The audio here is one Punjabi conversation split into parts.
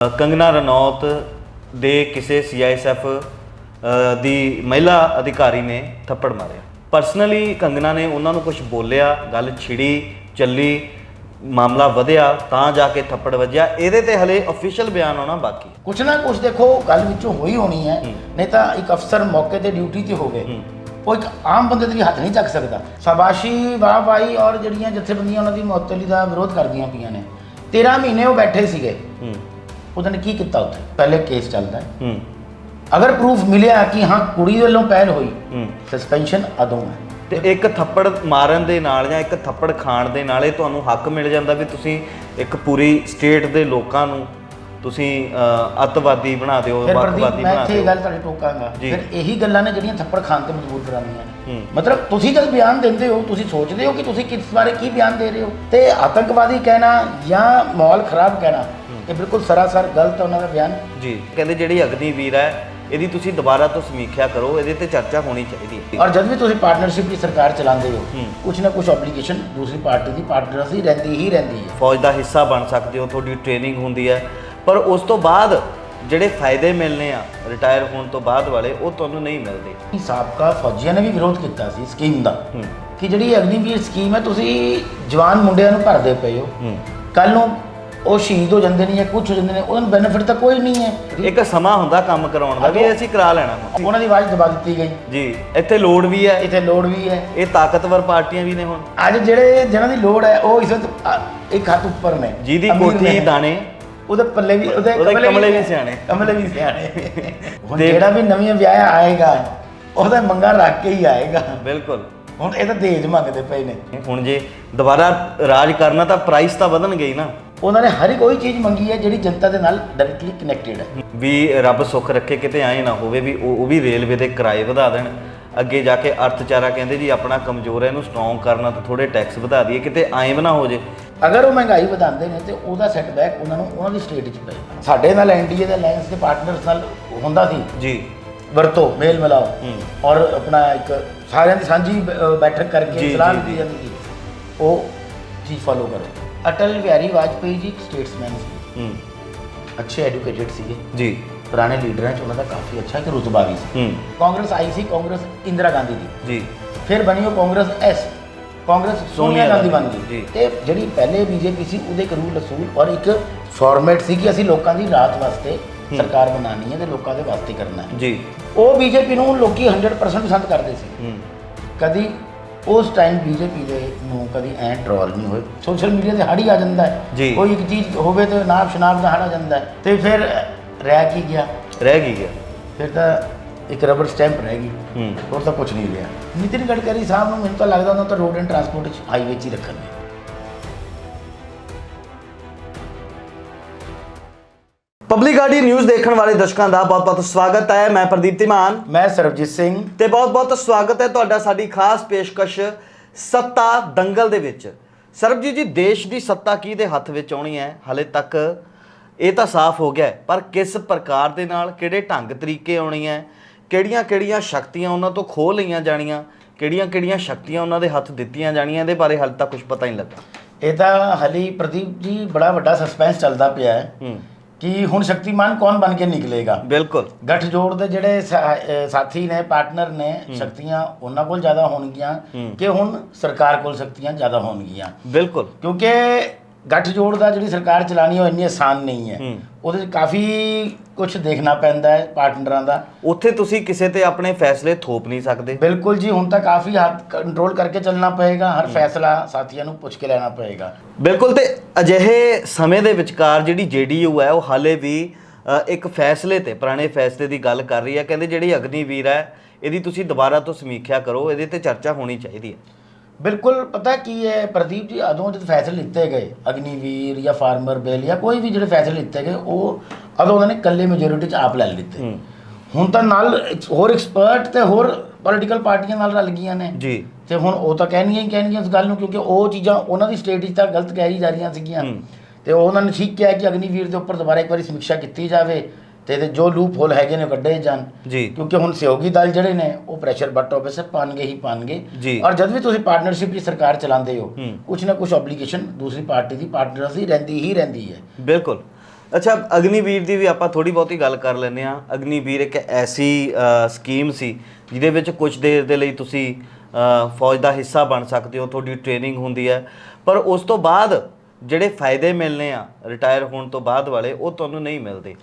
ਕੰਗਨਾ ਰਣੌਤ ਦੇ ਕਿਸੇ ਸੀਆਈਐਸਐਫ ਦੀ ਮਹਿਲਾ ਅਧਿਕਾਰੀ ਨੇ ਥੱਪੜ ਮਾਰਿਆ। ਪਰਸਨਲੀ ਕੰਗਨਾ ਨੇ ਉਹਨਾਂ ਨੂੰ ਕੁਝ ਬੋਲਿਆ ਗੱਲ ਛਿੜੀ ਚੱਲੀ ਮਾਮਲਾ ਵਧਿਆ ਤਾਂ ਜਾ ਕੇ ਥੱਪੜ ਵੱਜਿਆ। ਇਹਦੇ ਤੇ ਹਲੇ ਅਫੀਸ਼ੀਅਲ ਬਿਆਨ ਆਉਣਾ ਬਾਕੀ। ਕੁਛ ਨਾ ਕੁਛ ਦੇਖੋ ਗੱਲ ਵਿੱਚੋਂ ਹੋਈ ਹੋਣੀ ਹੈ। ਨਹੀਂ ਤਾਂ ਇੱਕ ਅਫਸਰ ਮੌਕੇ ਤੇ ਡਿਊਟੀ ਤੇ ਹੋਵੇ ਉਹ ਇੱਕ ਆਮ ਬੰਦੇ ਦੇ ਵੀ ਹੱਥ ਨਹੀਂ ਚੱਕ ਸਕਦਾ। ਸ਼ਾਬਾਸ਼ੀ ਵਾਹ ਵਾਹੀ ਔਰ ਜਿਹੜੀਆਂ ਜਥੇਬੰਦੀਆਂ ਉਹਨਾਂ ਦੀ ਮੁਅੱਤਲੀ ਦਾ ਵਿਰੋਧ ਕਰਦੀਆਂ ਪਈਆਂ ਨੇ। 13 ਮਹੀਨੇ ਉਹ ਬੈਠੇ ਸੀਗੇ। ਉਹਨਾਂ ਨੇ ਕੀ ਕੀਤਾ ਉੱਥੇ? ਪਹਿਲੇ ਕੇਸ ਚੱਲਦਾ ਹੈ। ਹੂੰ। ਅਗਰ ਪ੍ਰੂਫ ਮਿਲਿਆ ਕਿ ਹਾਂ ਕੁੜੀ ਵੱਲੋਂ ਪਹਿਲ ਹੋਈ ਹੂੰ। ਸਸਪੈਂਸ਼ਨ ਅਦੋਂ ਹੈ। ਤੇ ਇੱਕ ਥੱਪੜ ਮਾਰਨ ਦੇ ਨਾਲ ਜਾਂ ਇੱਕ ਥੱਪੜ ਖਾਣ ਦੇ ਨਾਲ ਇਹ ਤੁਹਾਨੂੰ ਹੱਕ ਮਿਲ ਜਾਂਦਾ ਵੀ ਤੁਸੀਂ ਇੱਕ ਪੂਰੀ ਸਟੇਟ ਦੇ ਲੋਕਾਂ ਨੂੰ ਤੁਸੀਂ ਅ, ਅੱਤਵਾਦੀ ਬਣਾ ਦਿਓ ਫਿਰ ਵੱਖਵਾਦੀ ਪ੍ਰਦੀਪ ਮੈਂ ਬਣਾ ਇੱਥੇ ਇਹ ਦਿਓ। ਗੱਲ ਤੁਹਾਡੇ ਟੋਕਾਂਗਾ ਜੀ। ਫਿਰ ਇਹੀ ਗੱਲਾਂ ਨੇ ਜਿਹੜੀਆਂ ਥੱਪੜ ਖਾਣ ਤੇ ਮਜਬੂਰ ਕਰਾਉਂਦੀਆਂ ਨੇ। ਹੂੰ। ਮਤਲਬ ਤੁਸੀਂ ਜਦ ਬਿਆਨ ਦਿੰਦੇ ਹੋ ਤੁਸੀਂ ਸੋਚਦੇ ਹੋ ਕਿ ਤੁਸੀਂ ਕਿਸ ਬਾਰੇ ਕੀ ਬਿਆਨ ਦੇ ਰਹੇ ਹੋ? ਤੇ ਆਤੰਕਵਾਦੀ ਕਹਿਣਾ ਜਾਂ ਮਾਹੌਲ ਖਰਾਬ ਕਹਿਣਾ ਇਹ ਬਿਲਕੁਲ ਸਰਾਸਰ ਗਲਤ ਹੈ ਉਹਨਾਂ ਦਾ ਬਿਆਨ। ਜੀ ਕਹਿੰਦੇ ਜਿਹੜੀ ਅਗਨੀਵੀਰ ਹੈ ਇਹਦੀ ਤੁਸੀਂ ਦੁਬਾਰਾ ਤੋਂ ਸਮੀਖਿਆ ਕਰੋ ਇਹਦੇ ਤੇ ਚਰਚਾ ਹੋਣੀ ਚਾਹੀਦੀ ਹੈ। ਔਰ ਜਦ ਵੀ ਤੁਸੀਂ ਪਾਰਟਨਰਸ਼ਿਪ ਦੀ ਸਰਕਾਰ ਚਲਾਉਂਦੇ ਹੋ ਹੂੰ। ਕੁਝ ਨਾ ਕੁਝ ਆਬਲੀਗੇਸ਼ਨ ਦੂਸਰੀ ਪਾਰਟੀ ਦੀ ਪਾਰਟਨਰ ਦੀ ਰਹਿੰਦੀ ਹੀ ਰਹਿੰਦੀ ਹੈ। ਫੌਜ ਦਾ ਹਿੱਸਾ ਬਣ ਸਕਦੇ ਹੋ ਤੁਹਾਡੀ ਟ੍ਰੇਨਿੰਗ ਹੁੰਦੀ ਹੈ। ਪਰ ਉਸ ਤੋਂ ਬਾਅਦ ਜਿਹੜੇ ਫਾਇਦੇ ਮਿਲਨੇ ਆ ਰਿਟਾਇਰ ਹੋਣ ਤੋਂ ਬਾਅਦ ਵਾਲੇ ਉਹ ਤੁਹਾਨੂੰ ਨਹੀਂ ਮਿਲਦੇ। ਸਾਬਕਾ ਫੌਜੀਆਂ ਨੇ ਵੀ ਵਿਰੋਧ ਕੀਤਾ ਸੀ ਸਕੀਮ ਦਾ ਹੂੰ। ਕਿ ਜਿਹੜੀ ਅਗਨੀਵੀਰ ਸਕੀਮ ਹੈ ਤੁਸੀਂ ਜਵਾਨ ਮੁੰਡਿਆਂ ਨੂੰ ਭਰਦੇ ਪਏ ਹੋ। ਹੂੰ। ਕੱਲ ਨੂੰ ਉਹ ਸ਼ਹੀਦ ਹੋ ਜਾਂਦੇ ਨੇ ਜਾਂ ਕੁਝ ਹੋ ਜਾਂਦੇ ਨੇ ਉਹਨਾਂ ਨੂੰ ਬੈਨੀਫਿਟ ਤਾਂ ਕੋਈ ਨਹੀਂ ਹੈ। ਇੱਕ ਸਮਾਂ ਹੁੰਦਾ ਕੰਮ ਕਰਾਉਣ ਦਾ ਵੀ ਇਹ ਅਸੀਂ ਕਰਾ ਲੈਣਾ। ਵਾ। ਉਹਨਾਂ ਦੀ ਆਵਾਜ਼ ਦਬਾ ਦਿੱਤੀ ਗਈ। ਜੀ ਇੱਥੇ ਲੋੜ ਵੀ ਹੈ। ਇੱਥੇ ਲੋੜ ਵੀ ਹੈ। ਇਹ ਤਾਕਤਵਰ ਪਾਰਟੀਆਂ ਵੀ ਨੇ ਹੁਣ। ਅੱਜ ਜਿਹੜੇ ਜਿਹਨਾਂ ਦੀ ਲੋੜ ਹੈ ਉਹ ਇਸ ਵਕਤ ਅ, ਇੱਕ ਹੱਥ ਉੱਪਰ ਨੇ। ਜਿਹਦੀ ਅਮੀਰ ਕੋਠੀ ਨੇ। ਦਾਣੇ ਉਹਦੇ ਪੱਲੇ ਵੀ ਉਹਦੇ ਉਹਦੇ ਕਮਲੇ ਵੀ ਸਿਆਣੇ। ਕਮਲੇ ਵੀ ਸਿਆਣੇ। ਹੁਣ ਜਿਹੜਾ ਵੀ ਨਵੀਂ ਵਿਆਹ ਆਏਗਾ ਉਹਦਾ ਮੰਗਾ ਰੱਖ ਕੇ ਹੀ ਆਏਗਾ। ਬਿਲਕੁਲ। ਹੁਣ ਇਹ ਤਾਂ ਦਹੇਜ ਮੰਗਦੇ ਪਏ ਨੇ। ਹੁਣ ਜੇ ਦੁਬਾਰਾ ਰਾਜ ਕਰਨਾ ਤਾਂ ਪ੍ਰਾਈਸ ਤਾਂ ਵਧਣਗੇ ਹੀ ਨਾ। ਉਹਨਾਂ ਨੇ ਹਰ ਇੱਕ ਉਹੀ ਚੀਜ਼ ਮੰਗੀ ਹੈ ਜਿਹੜੀ ਜਨਤਾ ਦੇ ਨਾਲ ਡਾਇਰੈਕਟਲੀ ਕਨੈਕਟਡ ਹੈ। ਵੀ ਰੱਬ ਸੁੱਖ ਰੱਖੇ ਕਿਤੇ ਐਂ ਨਾ ਹੋਵੇ ਵੀ ਉਹ ਵੀ ਰੇਲਵੇ ਦੇ ਕਿਰਾਏ ਵਧਾ ਦੇਣ। ਅੱਗੇ ਜਾ ਕੇ ਅਰਥਚਾਰਾ ਕਹਿੰਦੇ ਜੀ ਆਪਣਾ ਕਮਜ਼ੋਰ ਹੈ ਇਹਨੂੰ ਸਟਰੋਂਗ ਕਰਨਾ ਤਾਂ ਥੋੜੇ ਟੈਕਸ ਵਧਾ ਦਈਏ ਕਿਤੇ ਐਂ ਨਾ ਹੋ ਜੇ। ਅਗਰ ਉਹ ਮਹਿੰਗਾਈ ਵਧਾਉਂਦੇ ਨੇ ਤੇ ਉਹਦਾ ਸੈਟਬੈਕ ਉਹਨਾਂ ਨੂੰ ਉਹਨਾਂ ਦੀ ਸਟੇਟ 'ਚ ਪਏਗਾ ਸਾਡੇ ਨਾਲ ਐਨਡੀਏ ਦੇ ਅਲਾਈਅੰਸ ਦੇ ਪਾਰਟਨਰਸ ਨਾਲ ਹੁੰਦਾ ਸੀ। ਜੀ। ਵਰਤੋ ਮੇਲ ਮਿਲਾਓ। ਔਰ ਆਪਣਾ ਇੱਕ ਸਾਰਿਆਂ ਦੀ ਸਾਂਝੀ ਬੈਠਕ ਕਰਕੇ ਸਲਾਹ ਦਿੱਤੀ। ਜਾਂਦੀ ਸੀ। ਉਹ ਚੀਜ਼ ਫਾਲੋ ਕਰੋ। ਅਟਲ ਬਿਹਾਰੀ ਵਾਜਪੇਈ ਜੀ ਇੱਕ ਸਟੇਟਸਮੈਨ ਸੀ। ਹੂੰ। ਅੱਛੇ ਐਜੂਕੇਟਡ ਸੀਗੇ। ਜੀ। ਪੁਰਾਣੇ ਲੀਡਰਾਂ 'ਚ ਉਹਨਾਂ ਦਾ ਕਾਫੀ ਅੱਛਾ ਇੱਕ ਰੁਤਬਾ ਵੀ ਸੀ। ਕਾਂਗਰਸ ਆਈ ਸੀ ਕਾਂਗਰਸ ਇੰਦਰਾ ਗਾਂਧੀ ਦੀ। ਜੀ। ਫਿਰ ਬਣੀ ਉਹ ਕਾਂਗਰਸ ਐਸ। ਕਾਂਗਰਸ ਸੋਨੀਆ ਗਾਂਧੀ ਬਣ। ਗਈ। ਤੇ ਜਿਹੜੀ ਪਹਿਲੇ ਬੀਜੇਪੀ ਸੀ ਉਹਦੇ ਇੱਕ ਰੂਲ ਅਸੂਲ ਔਰ ਇੱਕ ਫਾਰਮੈਟ ਸੀ ਕਿ ਅਸੀਂ ਲੋਕਾਂ ਦੀ ਰਾਤ ਵਾਸਤੇ ਸਰਕਾਰ ਬਣਾਉਣੀ ਹੈ ਤੇ ਲੋਕਾਂ ਦੇ ਵਾਸਤੇ ਕਰਨਾ ਹੈ। ਜੀ। ਉਹ ਬੀਜੇਪੀ ਨੂੰ ਲੋਕੀ 100% ਪਸੰਦ ਕਰਦੇ ਸੀ। ਕਦੀ ਉਸ ਟਾਈਮ ਬੀਜੇਪੀ ਦੇ ਨੂੰ ਕਦੀ ਐ ਟ੍ਰੋਲ ਨਹੀਂ ਹੋਏ। ਸੋਸ਼ਲ ਮੀਡੀਆ ਤੇ ਹੜ ਹੀ ਆ ਜਾਂਦਾ। ਹੈ। ਕੋਈ ਇੱਕ ਚੀਜ਼ ਹੋਵੇ ਤੇ ਨਾਪ ਸ਼ਨਾਪ ਦਾ ਹੜ ਆ ਜਾਂਦਾ ਹੈ। ਤੇ ਫਿਰ ਰਹਿ ਕੀ ਗਿਆ? ਰਹਿ ਗਈ ਗਿਆ? ਫਿਰ ਤਾਂ ਇੱਕ ਰਬਰ ਸਟੈਂਪ ਰਹਿ ਗਈ। ਹੂੰ। ਹੋਰ ਤਾਂ ਕੁਝ ਨਹੀਂ ਰਿਹਾ। ਨਿਤਿਨ ਗਡਕਰੀ ਸਾਹਿਬ ਨੂੰ ਮੈਨੂੰ ਤਾਂ ਲੱਗਦਾ ਉਹਨਾਂ ਤਾਂ ਰੋਡ ਐਂਡ ਟਰਾਂਸਪੋਰਟ ਚ ਹਾਈਵੇ 'ਚ ਹੀ ਰੱਖਣਗੇ। ਪਬਲਿਕ ਗਾਡੀ ਨਿਊਜ਼ ਦੇਖਣ ਵਾਲੇ ਦਰਸ਼ਕਾਂ ਦਾ ਬਹੁਤ-ਬਹੁਤ ਸਵਾਗਤ ਹੈ। ਮੈਂ ਪ੍ਰਦੀਪ ਧੀਮਾਨ। ਮੈਂ ਸਰਬਜੀਤ ਸਿੰਘ। ਤੇ ਬਹੁਤ-ਬਹੁਤ ਸਵਾਗਤ ਹੈ ਤੁਹਾਡਾ ਸਾਡੀ ਖਾਸ ਪੇਸ਼ਕਸ਼ ਸੱਤਾ ਦੰਗਲ ਦੇ ਵਿੱਚ। ਸਰਬਜੀਤ ਜੀ ਦੇਸ਼ ਦੀ ਸੱਤਾ ਕਿਹਦੇ ਹੱਥ ਵਿੱਚ ਆਉਣੀ ਹੈ? ਹਲੇ ਤੱਕ ਇਹ ਤਾਂ ਸਾਫ਼ ਹੋ ਗਿਆ ਪਰ ਕਿਸ ਪ੍ਰਕਾਰ ਦੇ ਨਾਲ ਕਿਹੜੇ ਢੰਗ ਤਰੀਕੇ ਆਉਣੀ ਹੈ? ਕਿਹੜੀਆਂ-ਕਿਹੜੀਆਂ ਸ਼ਕਤੀਆਂ ਉਹਨਾਂ ਤੋਂ ਖੋਹ ਲਈਆਂ ਜਾਣੀਆਂ ਕਿਹੜੀਆਂ-ਕਿਹੜੀਆਂ ਸ਼ਕਤੀਆਂ ਉਹਨਾਂ ਦੇ ਹੱਥ ਦਿੱਤੀਆਂ ਜਾਣੀਆਂ ਇਹਦੇ ਬਾਰੇ ਹਾਲੇ ਤੱਕ ਕੁਝ ਪਤਾ ਹੀ ਨਹੀਂ ਲੱਗਾ। ਇਹ ਤਾਂ ਹਲੀ ਪ੍ਰਦੀਪ ਜੀ ਬੜਾ ਵੱਡਾ ਸਸਪੈਂਸ ਚੱਲਦਾ ਪਿਆ ਹੈ ਕਿ ਹੁਣ ਸ਼ਕਤੀਮਾਨ ਕੌਣ ਬਣ ਕੇ ਨਿਕਲੇਗਾ? ਬਿਲਕੁਲ। ਗੱਠਜੋੜ ਦੇ ਜਿਹੜੇ ਸਾਥੀ ਨੇ ਪਾਰਟਨਰ ਨੇ ਸ਼ਕਤੀਆਂ ਉਹਨਾਂ ਕੋਲ ਜ਼ਿਆਦਾ ਹੋਣਗੀਆਂ ਕਿ ਹੁਣ ਸਰਕਾਰ ਕੋਲ ਸ਼ਕਤੀਆਂ ਜ਼ਿਆਦਾ ਹੋਣਗੀਆਂ? ਬਿਲਕੁਲ। ਕਿਉਂਕਿ ਗੱਠਜੋੜ ਦਾ ਜਿਹੜੀ ਸਰਕਾਰ ਚਲਾਣੀ ਉਹ ਇੰਨੀ ਆਸਾਨ ਨਹੀਂ ਹੈ। ਉਹਦੇ 'ਚ ਕਾਫੀ ਕੁਝ ਦੇਖਣਾ ਪੈਂਦਾ ਹੈ ਪਾਰਟਨਰਾਂ ਦਾ। ਉੱਥੇ ਤੁਸੀਂ ਕਿਸੇ ਤੇ ਆਪਣੇ ਫੈਸਲੇ ਥੋਪ ਨਹੀਂ ਸਕਦੇ? ਬਿਲਕੁਲ ਜੀ ਹੁਣ ਤਾਂ ਕਾਫੀ ਹੱਦ ਕੰਟਰੋਲ ਕਰਕੇ ਚੱਲਣਾ ਪਏਗਾ ਹਰ ਫੈਸਲਾ ਸਾਥੀਆਂ ਨੂੰ ਪੁੱਛ ਕੇ ਲੈਣਾ ਪਏਗਾ। ਬਿਲਕੁਲ ਤੇ ਅਜਿਹੇ ਸਮੇਂ ਦੇ ਵਿਚਕਾਰ ਜਿਹੜੀ ਜੇਡੀਯੂ ਹੈ ਉਹ ਹਾਲੇ ਵੀ ਇੱਕ ਫੈਸਲੇ ਤੇ ਪੁਰਾਣੇ ਫੈਸਲੇ ਦੀ ਗੱਲ ਕਰ ਰਹੀ ਹੈ। ਕਹਿੰਦੇ ਜਿਹੜੀ ਅਗਨੀਵੀਰ ਹੈ ਇਹਦੀ ਤੁਸੀਂ ਦੁਬਾਰਾ ਤੋਂ ਸਮੀਖਿਆ ਕਰੋ ਇਹਦੇ ਤੇ ਚਰਚਾ ਹੋਣੀ ਚਾਹੀਦੀ ਹੈ। ਬਿਲਕੁਲ ਪਤਾ ਕੀ ਹੈ ਪ੍ਰਦੀਪ ਜੀ ਅਦੋਂ ਜਦ ਫੈਸਲੇ ਲਿੱਤੇ ਗਏ ਅਗਨੀਵੀਰ ਜਾਂ ਫਾਰਮਰ ਬਿੱਲ ਜਾਂ ਕੋਈ ਵੀ ਜਿਹੜੇ ਫੈਸਲੇ ਲਿੱਤੇ ਗਏ ਉਹ ਅਦੋਂ ਉਹਨਾਂ ਨੇ ਇਕੱਲੇ ਮੈਜੋਰਿਟੀ 'ਚ ਆਪ ਲੈ ਲਿੱਤੇ ਹੁਣ ਤਾਂ ਨਾਲ ਹੋਰ ਐਕਸਪਰਟ ਤੇ ਹੋਰ ਪੋਲੀਟੀਕਲ ਪਾਰਟੀਆਂ ਨਾਲ ਰਲ ਗਈਆਂ ਨੇ। ਜੀ। ਤੇ ਹੁਣ ਉਹ ਤਾਂ ਕਹਿਣੀਆਂ ਹੀ ਕਹਿਣਗੀਆਂ ਇਸ ਗੱਲ ਨੂੰ ਕਿਉਂਕਿ ਉਹ ਚੀਜ਼ਾਂ ਉਹਨਾਂ ਦੀ ਸਟੇਟ 'ਚ ਤਾਂ ਗਲਤ ਕਹਿ ਹੀ ਜਾ ਰਹੀਆਂ ਸੀਗੀਆਂ। ਤੇ ਉਹ ਉਹਨਾਂ ਨੇ ਠੀਕ ਕਿਹਾ ਕਿ ਅਗਨੀਵੀਰ ਦੇ ਉੱਪਰ ਦੁਬਾਰਾ ਇੱਕ ਵਾਰੀ ਸਮੀਖਿਆ ਕੀਤੀ ਜਾਵੇ। ਤੇ ਇਹਦੇ ਜੋ ਲੂਪ ਹੋਲ ਹੈਗੇ ਨੇ ਕੱਢੇ ਜਾਣ ਜੀ। ਕਿਉਂਕਿ ਹੁਣ ਸਹਿਯੋਗੀ ਦਲ ਜਿਹੜੇ ਨੇ ਉਹ ਪ੍ਰੈਸ਼ਰ ਬੱਟ ਆਫਿਸਰ ਪਾਣਗੇ ਹੀ ਪਾਣਗੇ। ਜੀ। ਔਰ ਜਦ ਵੀ ਤੁਸੀਂ ਪਾਰਟਨਰਸ਼ਿਪ ਦੀ ਸਰਕਾਰ ਚਲਾਉਂਦੇ ਹੋ। ਕੁਝ ਨਾ ਕੁਝ ਆਬਲੀਗੇਸ਼ਨ ਦੂਸਰੀ ਪਾਰਟੀ ਦੀ ਪਾਰਟਨਰ ਦੀ ਰਹਿੰਦੀ ਹੀ ਰਹਿੰਦੀ ਹੈ। ਬਿਲਕੁਲ। ਅੱਛਾ ਅਗਨੀਵੀਰ ਦੀ ਵੀ ਆਪਾਂ ਥੋੜੀ ਬਹੁਤੀ ਗੱਲ ਕਰ ਲੈਂਦੇ ਆ ਅਗਨੀਵੀਰ ਇੱਕ ਐਸੀ ਸਕੀਮ ਸੀ ਜਿਹਦੇ ਵਿੱਚ ਕੁਝ ਦੇਰ ਦੇ ਲਈ ਤੁਸੀਂ ਫੌਜ ਦਾ ਹਿੱਸਾ ਬਣ ਸਕਦੇ ਹੋ ਤੁਹਾਡੀ ਟ੍ਰੇਨਿੰਗ ਹੁੰਦੀ ਹੈ। ਪਰ ਉਸ ਤੋਂ ਬਾਅਦ ਜਿਹੜੇ ਫਾਇਦੇ ਮਿਲਨੇ ਆ ਰਿਟਾਇਰ ਹੋਣ ਤੋਂ ਬਾਅਦ ਵਾਲੇ ਉਹ ਤੁਹਾਨੂੰ ਨਹੀਂ ਮਿਲਦੇ।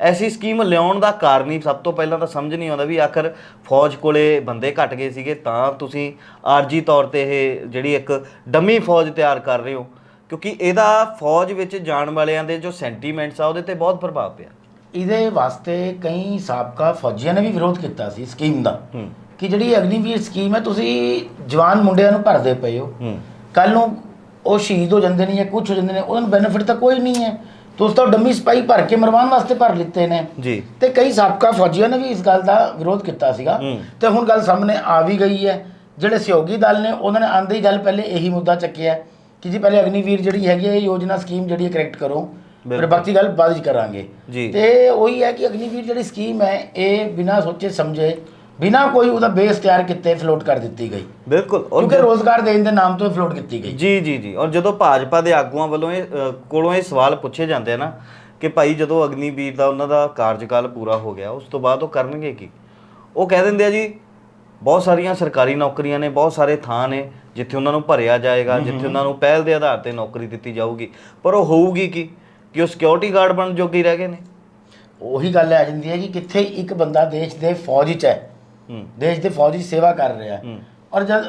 ਐਸੀ ਸਕੀਮ ਲਿਆਉਣ ਦਾ ਕਾਰਨ ਹੀ ਸਭ ਤੋਂ ਪਹਿਲਾਂ ਤਾਂ ਸਮਝ ਨਹੀਂ ਆਉਂਦਾ ਵੀ ਆਖਰ ਫੌਜ ਕੋਲੇ ਬੰਦੇ ਘਟ ਗਏ ਸੀਗੇ ਤਾਂ ਤੁਸੀਂ ਆਰਜੀ ਤੌਰ ਤੇ ਇਹ ਜਿਹੜੀ ਇੱਕ ਡੰਮੀ ਫੌਜ ਤਿਆਰ ਕਰ ਰਹੇ ਹੋ। ਕਿਉਂਕਿ ਇਹਦਾ ਫੌਜ ਵਿੱਚ ਜਾਣ ਵਾਲਿਆਂ ਦੇ ਜੋ ਸੈਂਟੀਮੈਂਟਸ ਆ ਉਹਦੇ ਤੇ ਬਹੁਤ ਪ੍ਰਭਾਵ ਪਿਆ। ਇਹਦੇ ਵਾਸਤੇ ਕਈ ਸਾਬਕਾ ਫੌਜੀਆਂ ਨੇ ਵੀ ਵਿਰੋਧ ਕੀਤਾ ਸੀ ਸਕੀਮ ਦਾ ਕਿ ਜਿਹੜੀ ਅਗਨੀਵੀਰ ਸਕੀਮ ਹੈ ਤੁਸੀਂ ਜਵਾਨ ਮੁੰਡਿਆਂ ਨੂੰ ਭਰਦੇ ਪਏ ਹੋ। ਹੂੰ। ਕੱਲ ਨੂੰ ਉਹ ਸ਼ਹੀਦ ਹੋ ਜਾਂਦੇ ਨੇ ਜਾਂ ਕੁਝ ਹੋ ਜਾਂਦੇ ਨੇ ਉਹਨਾਂ ਨੂੰ ਬੈਨੀਫਿਟ ਤਾਂ ਕੋਈ ਨਹੀਂ ਹੈ। ਤੁਸੀਂ ਤਾਂ ਡੰਮੀ ਸਪਾਈ ਭਰ ਕੇ ਮਰਵਾਉਣ ਵਾਸਤੇ ਭਰ ਲਿੱਤੇ ਨੇ ਜੀ ਤੇ ਕਈ ਸਾਬਕਾ ਫੌਜੀਆਂ ਨੇ ਵੀ ਇਸ ਗੱਲ ਦਾ ਵਿਰੋਧ ਕੀਤਾ ਸੀਗਾ ਹੂੰ। ਤੇ ਹੁਣ ਗੱਲ ਸਾਹਮਣੇ ਆ ਵੀ ਗਈ ਹੈ ਜਿਹੜੇ ਸਹਿਯੋਗੀ ਦਲ ਨੇ ਉਹਨਾਂ ਨੇ ਆਂਦੇ ਹੀ ਗੱਲ ਪਹਿਲੇ ਇਹੀ ਮੁੱਦਾ ਚੱਕਿਆ ਕਿ ਜੀ ਪਹਿਲੇ ਅਗਨੀਵੀਰ ਜਿਹੜੀ ਹੈਗੀ ਹੈ ਇਹ ਯੋਜਨਾ ਸਕੀਮ ਜਿਹੜੀ ਹੈ ਕਰੈਕਟ ਕਰੋ ਫਿਰ ਬਿਲਕੁਲ। ਬਾਕੀ ਗੱਲ ਬਾਅਦ ਵਿੱਚ ਕਰਾਂਗੇ ਜੀ। ਤੇ ਉਹੀ ਹੈ ਕਿ ਅਗਨੀਵੀਰ ਜਿਹੜੀ ਸਕੀਮ ਹੈ ਇਹ ਬਿਨਾਂ ਸੋਚੇ ਸਮਝੇ ਬਿਨਾਂ ਕੋਈ ਉਹਦਾ ਬੇਸ ਤਿਆਰ ਕੀਤੇ ਫਲੋਟ ਕਰ ਦਿੱਤੀ ਗਈ। ਬਿਲਕੁਲ ਔਰ ਕਿਉਂਕਿ ਰੋਜ਼ਗਾਰ ਦੇਣ ਦੇ ਨਾਮ ਤੋਂ ਫਲੋਟ ਕੀਤੀ ਗਈ। ਜੀ ਜੀ ਜੀ ਔਰ ਜਦੋਂ ਭਾਜਪਾ ਦੇ ਆਗੂਆਂ ਵੱਲੋਂ ਇਹ ਅ, ਕੋਲੋਂ ਇਹ ਸਵਾਲ ਪੁੱਛੇ ਜਾਂਦੇ ਆ ਨਾ ਕਿ ਭਾਈ ਜਦੋਂ ਅਗਨੀਵੀਰ ਦਾ ਉਹਨਾਂ ਦਾ ਕਾਰਜਕਾਲ ਪੂਰਾ ਹੋ ਗਿਆ ਉਸ ਤੋਂ ਬਾਅਦ ਉਹ ਕਰਨਗੇ ਕੀ? ਉਹ ਕਹਿ ਦਿੰਦੇ ਆ ਜੀ ਬਹੁਤ ਸਾਰੀਆਂ ਸਰਕਾਰੀ ਨੌਕਰੀਆਂ ਨੇ ਬਹੁਤ ਸਾਰੇ ਥਾਂ ਨੇ ਜਿੱਥੇ ਉਹਨਾਂ ਨੂੰ ਭਰਿਆ ਜਾਏਗਾ ਜਿੱਥੇ ਉਹਨਾਂ ਨੂੰ ਪਹਿਲ ਦੇ ਆਧਾਰ ਤੇ ਨੌਕਰੀ ਦਿੱਤੀ ਜਾਊਗੀ। ਪਰ ਉਹ ਹੋਊਗੀ ਕੀ? ਕਿ ਉਹ ਸਿਕਿਉਰਿਟੀ ਗਾਰਡ ਬਣਨ ਜੋਗੇ ਹੀ ਰਹਿ ਗਏ ਨੇ? ਉਹੀ ਗੱਲ ਆ ਜਾਂਦੀ ਹੈ ਕਿ ਕਿੱਥੇ ਇੱਕ ਬੰਦਾ ਦੇਸ਼ ਦੇ ਫੌਜ 'ਚ ਹੈ ਹੂੰ ਦੇਸ਼ ਦੇ ਫੌਜ ਸੇਵਾ ਕਰ ਰਿਹਾ ਹੈ। ਔਰ ਜਦ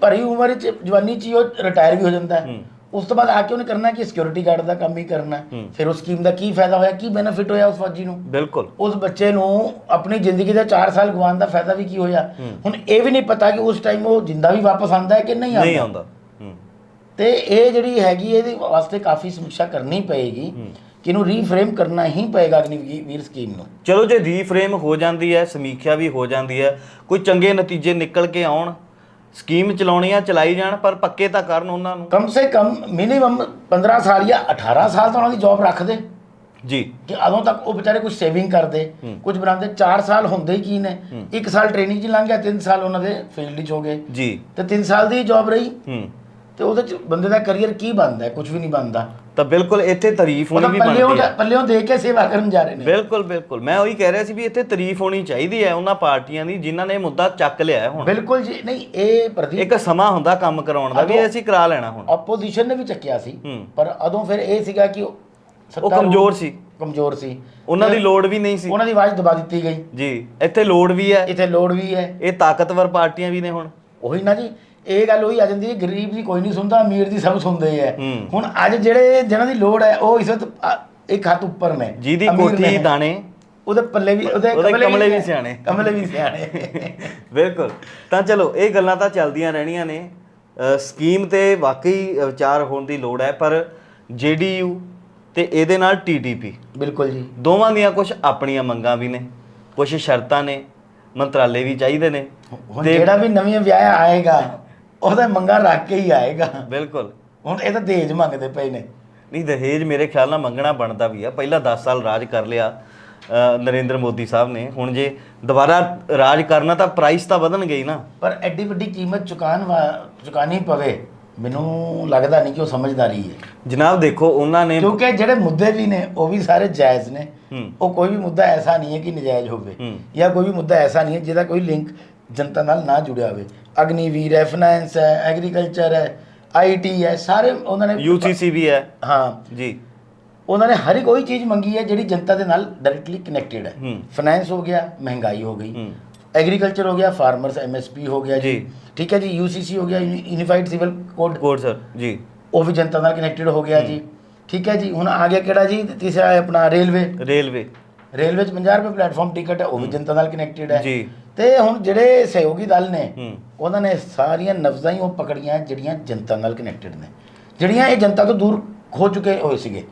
ਭਰੀ ਉਮਰ 'ਚ ਜਵਾਨੀ 'ਚ ਉਹ ਰਿਟਾਇਰ ਵੀ ਹੋ ਜਾਂਦਾ ਹੈ। ਉਸ ਤੋਂ ਬਾਅਦ ਆ ਕੇ ਉਹਨੇ ਕਰਨਾ ਕਿ? ਸਿਕਿਉਰਿਟੀ ਗਾਰਡ ਦਾ ਕੰਮ ਹੀ ਕਰਨਾ। ਫਿਰ ਉਸ ਸਕੀਮ ਦਾ ਕੀ ਫਾਇਦਾ ਹੋਇਆ? ਕੀ ਬੈਨੀਫਿਟ ਹੋਇਆ ਉਸ ਫੌਜੀ ਨੂੰ? ਬਿਲਕੁਲ। ਉਸ ਬੱਚੇ ਨੂੰ ਆਪਣੀ ਜ਼ਿੰਦਗੀ ਦਾ 4 ਸਾਲ ਗਵਾਉਣ ਦਾ ਫਾਇਦਾ ਵੀ ਕੀ ਹੋਇਆ? ਹੁਣ ਇਹ ਵੀ ਨਹੀਂ ਪਤਾ ਕਿ ਉਸ ਟਾਈਮ ਉਹ ਜਿੰਦਾ ਵੀ ਵਾਪਸ ਆਂਦਾ ਹੈ ਕਿ ਨਹੀਂ ਨਹੀਂ ਆਉਂਦਾ। ਆਉਂਦਾ ਹੂੰ। ਤੇ ਇਹ ਜਿਹੜੀ ਹੈਗੀ ਇਹਦੇ ਵਾਸਤੇ ਕਾਫੀ ਸਮੀਖਿਆ ਕਰਨੀ ਪਏਗੀ। ਕਿ ਇਹਨੂੰ ਰੀਫਰੇਮ ਕਰਨਾ ਹੀ ਪਏਗਾ ਅਗਨੀਵੀਰ ਸਕੀਮ ਨੂੰ? ਚਲੋ ਜੇ ਰੀਫਰੇਮ ਹੋ ਜਾਂਦੀ ਹੈ ਸਮੀਖਿਆ ਵੀ ਹੋ ਜਾਂਦੀ ਹੈ ਕੋਈ ਚੰਗੇ ਨਤੀਜੇ ਨਿਕਲ ਕੇ ਆਉਣ ਸਕੀਮ ਚਲਾਉਣੀ ਆ ਚਲਾਈ ਜਾਣ ਪਰ ਪੱਕੇ ਤਾਂ ਕਰਨ ਉਹਨਾਂ ਨੂੰ। ਕਮ ਸੇ ਕਮ ਮਿਨੀਮਮ 15 ਸਾਲ ਜਾਂ 18 ਸਾਲ ਤਾਂ ਉਹਨਾਂ ਦੀ ਜੌਬ ਰੱਖ ਦੇ। ਜੀ। ਕਿ ਉਦੋਂ ਤੱਕ ਉਹ ਵਿਚਾਰੇ ਕੁਝ ਸੇਵਿੰਗ ਕਰਦੇ ਕੁਝ ਬਣਾਉਂਦੇ 4 ਸਾਲ ਹੁੰਦੇ ਹੀ ਕੀ ਨੇ? 1 ਸਾਲ ਟ੍ਰੇਨਿੰਗ 'ਚ ਲੰਘ ਗਿਆ 3 ਸਾਲ ਉਹਨਾਂ ਦੇ ਫੀਲਡ 'ਚ ਹੋ ਗਏ। ਜੀ। ਤੇ 3 ਸਾਲ ਦੀ ਜੌਬ ਰਹੀ। ਹੂੰ। ਤੇ ਉਹਦੇ 'ਚ ਬੰਦੇ ਦਾ ਕੈਰੀਅਰ ਕੀ ਬਣਦਾ ਕੁਝ ਵੀ ਨਹੀਂ ਬਣਦਾ। ਤਾਂ ਬਿਲਕੁਲ ਇੱਥੇ ਤਾਰੀਫ ਹੋਣੀ ਵੀ ਪੱਲਿਓਂ ਬਣਦੀ ਹੈ ਪੱਲਿਓਂ ਦੇ ਕੇ ਸੇਵਾ ਕਰਨ ਜਾ ਰਹੇ ਨੇ। ਬਿਲਕੁਲ ਬਿਲਕੁਲ। ਮੈਂ ਉਹੀ ਕਹਿ ਰਿਹਾ ਸੀ ਵੀ ਇੱਥੇ ਤਾਰੀਫ ਹੋਣੀ ਚਾਹੀਦੀ ਹੈ ਉਹਨਾਂ ਪਾਰਟੀਆਂ ਦੀ ਜਿਨ੍ਹਾਂ ਨੇ ਇਹ ਮੁੱਦਾ ਚੱਕ ਲਿਆ ਹੈ ਹੁਣ। ਬਿਲਕੁਲ ਜੀ। ਨਹੀਂ ਇਹ ਪ੍ਰਦੀਪ ਇੱਕ ਸਮਾਂ ਹੁੰਦਾ ਕੰਮ ਕਰਾਉਣ ਦਾ ਵੀ ਇਹ ਅਸੀਂ ਕਰਾ ਲੈਣਾ ਹੁਣ। ਆਪੋਜੀਸ਼ਨ ਨੇ ਵੀ ਚੱਕਿਆ ਸੀ। ਪਰ ਅਦੋਂ ਫਿਰ ਇਹ ਸੀਗਾ ਕਿ ਉਹ ਕਮਜ਼ੋਰ ਸੀ। ਕਮਜ਼ੋਰ ਸੀ। ਉਹਨਾਂ ਦੀ ਲੋੜ ਵੀ ਨਹੀਂ ਸੀ। ਉਹਨਾਂ ਦੀ ਆਵਾਜ਼ ਦਬਾ ਦਿੱਤੀ ਗਈ। ਜੀ ਇੱਥੇ ਲੋੜ ਵੀ ਹੈ। ਇੱਥੇ ਲੋੜ ਵੀ ਹੈ। ਇਹ ਤਾਕਤਵਰ ਪਾਰਟੀਆਂ ਵੀ ਨੇ ਹੁਣ। ਉਹੀ ਨਾ ਜੀ। ਇਹ ਗੱਲ ਉਹੀ ਆ ਜਾਂਦੀ ਹੈ ਗਰੀਬ ਦੀ ਕੋਈ ਨਹੀਂ ਸੁਣਦਾ ਅਮੀਰ ਦੀ ਸਭ ਸੁਣਦੇ ਹੂੰ। ਹੁਣ ਅੱਜ ਜਿਹੜੇ ਜਿਹਨਾਂ ਦੀ ਲੋੜ ਹੈ ਉਹ ਇਸ ਵਕਤ ਇੱਕ ਹੱਥ ਉੱਪਰ ਨੇ। ਜਿਹਦੀ ਕੋਠੀ। ਦਾਣੇ। ਉਹਦੇ ਪੱਲੇ ਵੀ ਉਹਦੇ ਕਮਲੇ ਵੀ। ਸਿਆਣੇ। ਕਮਲੇ ਵੀ ਸਿਆਣੇ। ਬਿਲਕੁਲ। ਤਾਂ ਚਲੋ ਇਹ ਗੱਲਾਂ ਤਾਂ ਚੱਲਦੀਆਂ ਰਹਿਣੀਆਂ ਨੇ। ਸਕੀਮ ਤੇ ਵਾਕਈ ਵਿਚਾਰ ਹੋਣ ਦੀ ਲੋੜ ਹੈ ਪਰ ਜੀਡੀਯੂ ਤੇ ਇਹਦੇ ਨਾਲ ਟੀਡੀਪੀ ਬਿਲਕੁਲ ਜੀ। ਦੋਵਾਂ ਦੀਆਂ ਕੁਝ ਆਪਣੀਆਂ ਮੰਗਾਂ ਵੀ ਨੇ ਕੁਝ ਸ਼ਰਤਾਂ ਨੇ ਮੰਤਰਾਲੇ ਵੀ ਚਾਹੀਦੇ ਨੇ। ਜਿਹੜਾ ਵੀ ਨਵੀਂ ਵਿਆਹ ਆਏਗਾ ਉਹਦਾ ਮੰਗਾ ਰੱਖ ਕੇ ਹੀ ਆਏਗਾ। ਬਿਲਕੁਲ। ਹੁਣ ਇਹ ਤਾਂ ਦਹੇਜ ਮੰਗਦੇ ਪਏ ਨੇ। ਨਹੀਂ ਦਹੇਜ ਮੇਰੇ ਖਿਆਲ ਨਾਲ ਮੰਗਣਾ ਬਣਦਾ ਵੀ ਆ। ਪਹਿਲਾਂ 10 ਸਾਲ ਰਾਜ ਕਰ ਲਿਆ ਅ, ਨਰਿੰਦਰ ਮੋਦੀ ਸਾਹਿਬ ਨੇ। ਹੁਣ ਜੇ ਦੁਬਾਰਾ ਰਾਜ ਕਰਨਾ ਤਾਂ ਪ੍ਰਾਈਸ ਤਾਂ ਵਧਣ ਗਈ ਨਾ। ਪਰ ਐਡੀ ਵੱਡੀ ਕੀਮਤ ਚੁਕਾਨ ਚੁਕਾਣੀ ਪਵੇ ਮੈਨੂੰ ਲੱਗਦਾ ਨਹੀਂ ਕਿ ਉਹ ਸਮਝਦਾਰੀ ਹੈ। ਜਨਾਬ ਦੇਖੋ ਉਹਨਾਂ ਨੇ ਕਿਉਂਕਿ ਜਿਹੜੇ ਮੁੱਦੇ ਵੀ ਨੇ ਉਹ ਵੀ ਸਾਰੇ ਜਾਇਜ਼ ਨੇ। ਹੂੰ। ਉਹ ਕੋਈ ਵੀ ਮੁੱਦਾ ਐਸਾ ਨਹੀਂ ਹੈ ਕਿ ਨਜਾਇਜ਼ ਹੋਵੇ। ਹੂੰ। ਜਾਂ ਕੋਈ ਵੀ ਮੁੱਦਾ ਐਸਾ ਨਹੀਂ ਹੈ ਜਿਹਦਾ ਕੋਈ ਲਿੰਕ ਜਨਤਾ ਨਾਲ ਨਾ ਜੁੜਿਆ ਹੋਵੇ। ਅਗਨੀਵੀਰ ਹੈ ਫਾਈਨੈਂਸ ਹੈ ਐਗਰੀਕਲਚਰ ਹੈ ਆਈਟੀ ਹੈ ਸਾਰੇ ਉਹਨਾਂ ਨੇ ਯੂਸੀਸੀ ਵੀ ਹੈ। ਹਾਂ। ਜੀ। ਉਹਨਾਂ ਨੇ ਹਰ ਇੱਕ ਉਹੀ ਚੀਜ਼ ਮੰਗੀ ਹੈ ਜਿਹੜੀ ਜਨਤਾ ਦੇ ਨਾਲ ਡਾਇਰੈਕਟਲੀ ਕਨੈਕਟਡ ਹੈ। ਹੂੰ। ਫਾਈਨੈਂਸ ਹੋ ਗਿਆ ਮਹਿੰਗਾਈ ਹੋ ਗਈ। ਹੂੰ। ਐਗਰੀਕਲਚਰ ਹੋ ਗਿਆ ਫਾਰਮਰਸ ਐਮਐਸਪੀ ਹੋ ਗਿਆ ਜੀ। ਜੀ। ਠੀਕ ਹੈ ਜੀ ਯੂਸੀਸੀ ਹੋ ਗਿਆ unified civil code code sir ਜੀ। ਉਹ ਵੀ ਜਨਤਾ ਨਾਲ ਕਨੈਕਟਡ ਹੋ ਗਿਆ ਜੀ। ਠੀਕ ਹੈ ਜੀ ਹੁਣ ਆ ਗਿਆ ਕਿਹੜਾ ਜੀ? ਤੀਸਰਾ ਹੈ ਆਪਣਾ ਰੇਲਵੇ। ਰੇਲਵੇ। ਰੇਲਵੇ 'ਚ 50 ਰੁਪਏ ਪਲੇਟਫਾਰਮ ਟਿਕਟ ਹੈ ਉਹ ਵੀ ਜਨਤਾ ਨਾਲ ਕਨੈਕਟਡ ਹੈ। ਜੀ। ਤੇ ਹੁਣ ਜਿਹੜੇ ਸਹਿਯੋਗੀ ਦਲ ਨੇ ਉਹਨਾਂ ਨੇ ਸਾਰੀਆਂ ਨਬਜ਼ਾਂ ਹੀ ਉਹ ਪਕੜੀਆਂ ਜਿਹੜੀਆਂ ਜਨਤਾ ਨਾਲ ਕਨੈਕਟਡ ਨੇ। ਜਿਹੜੀਆਂ ਇਹ ਜਨਤਾ ਤੋਂ ਦੂਰ ਹੋ ਚੁੱਕੇ ਹੋਏ ਸੀਗੇ।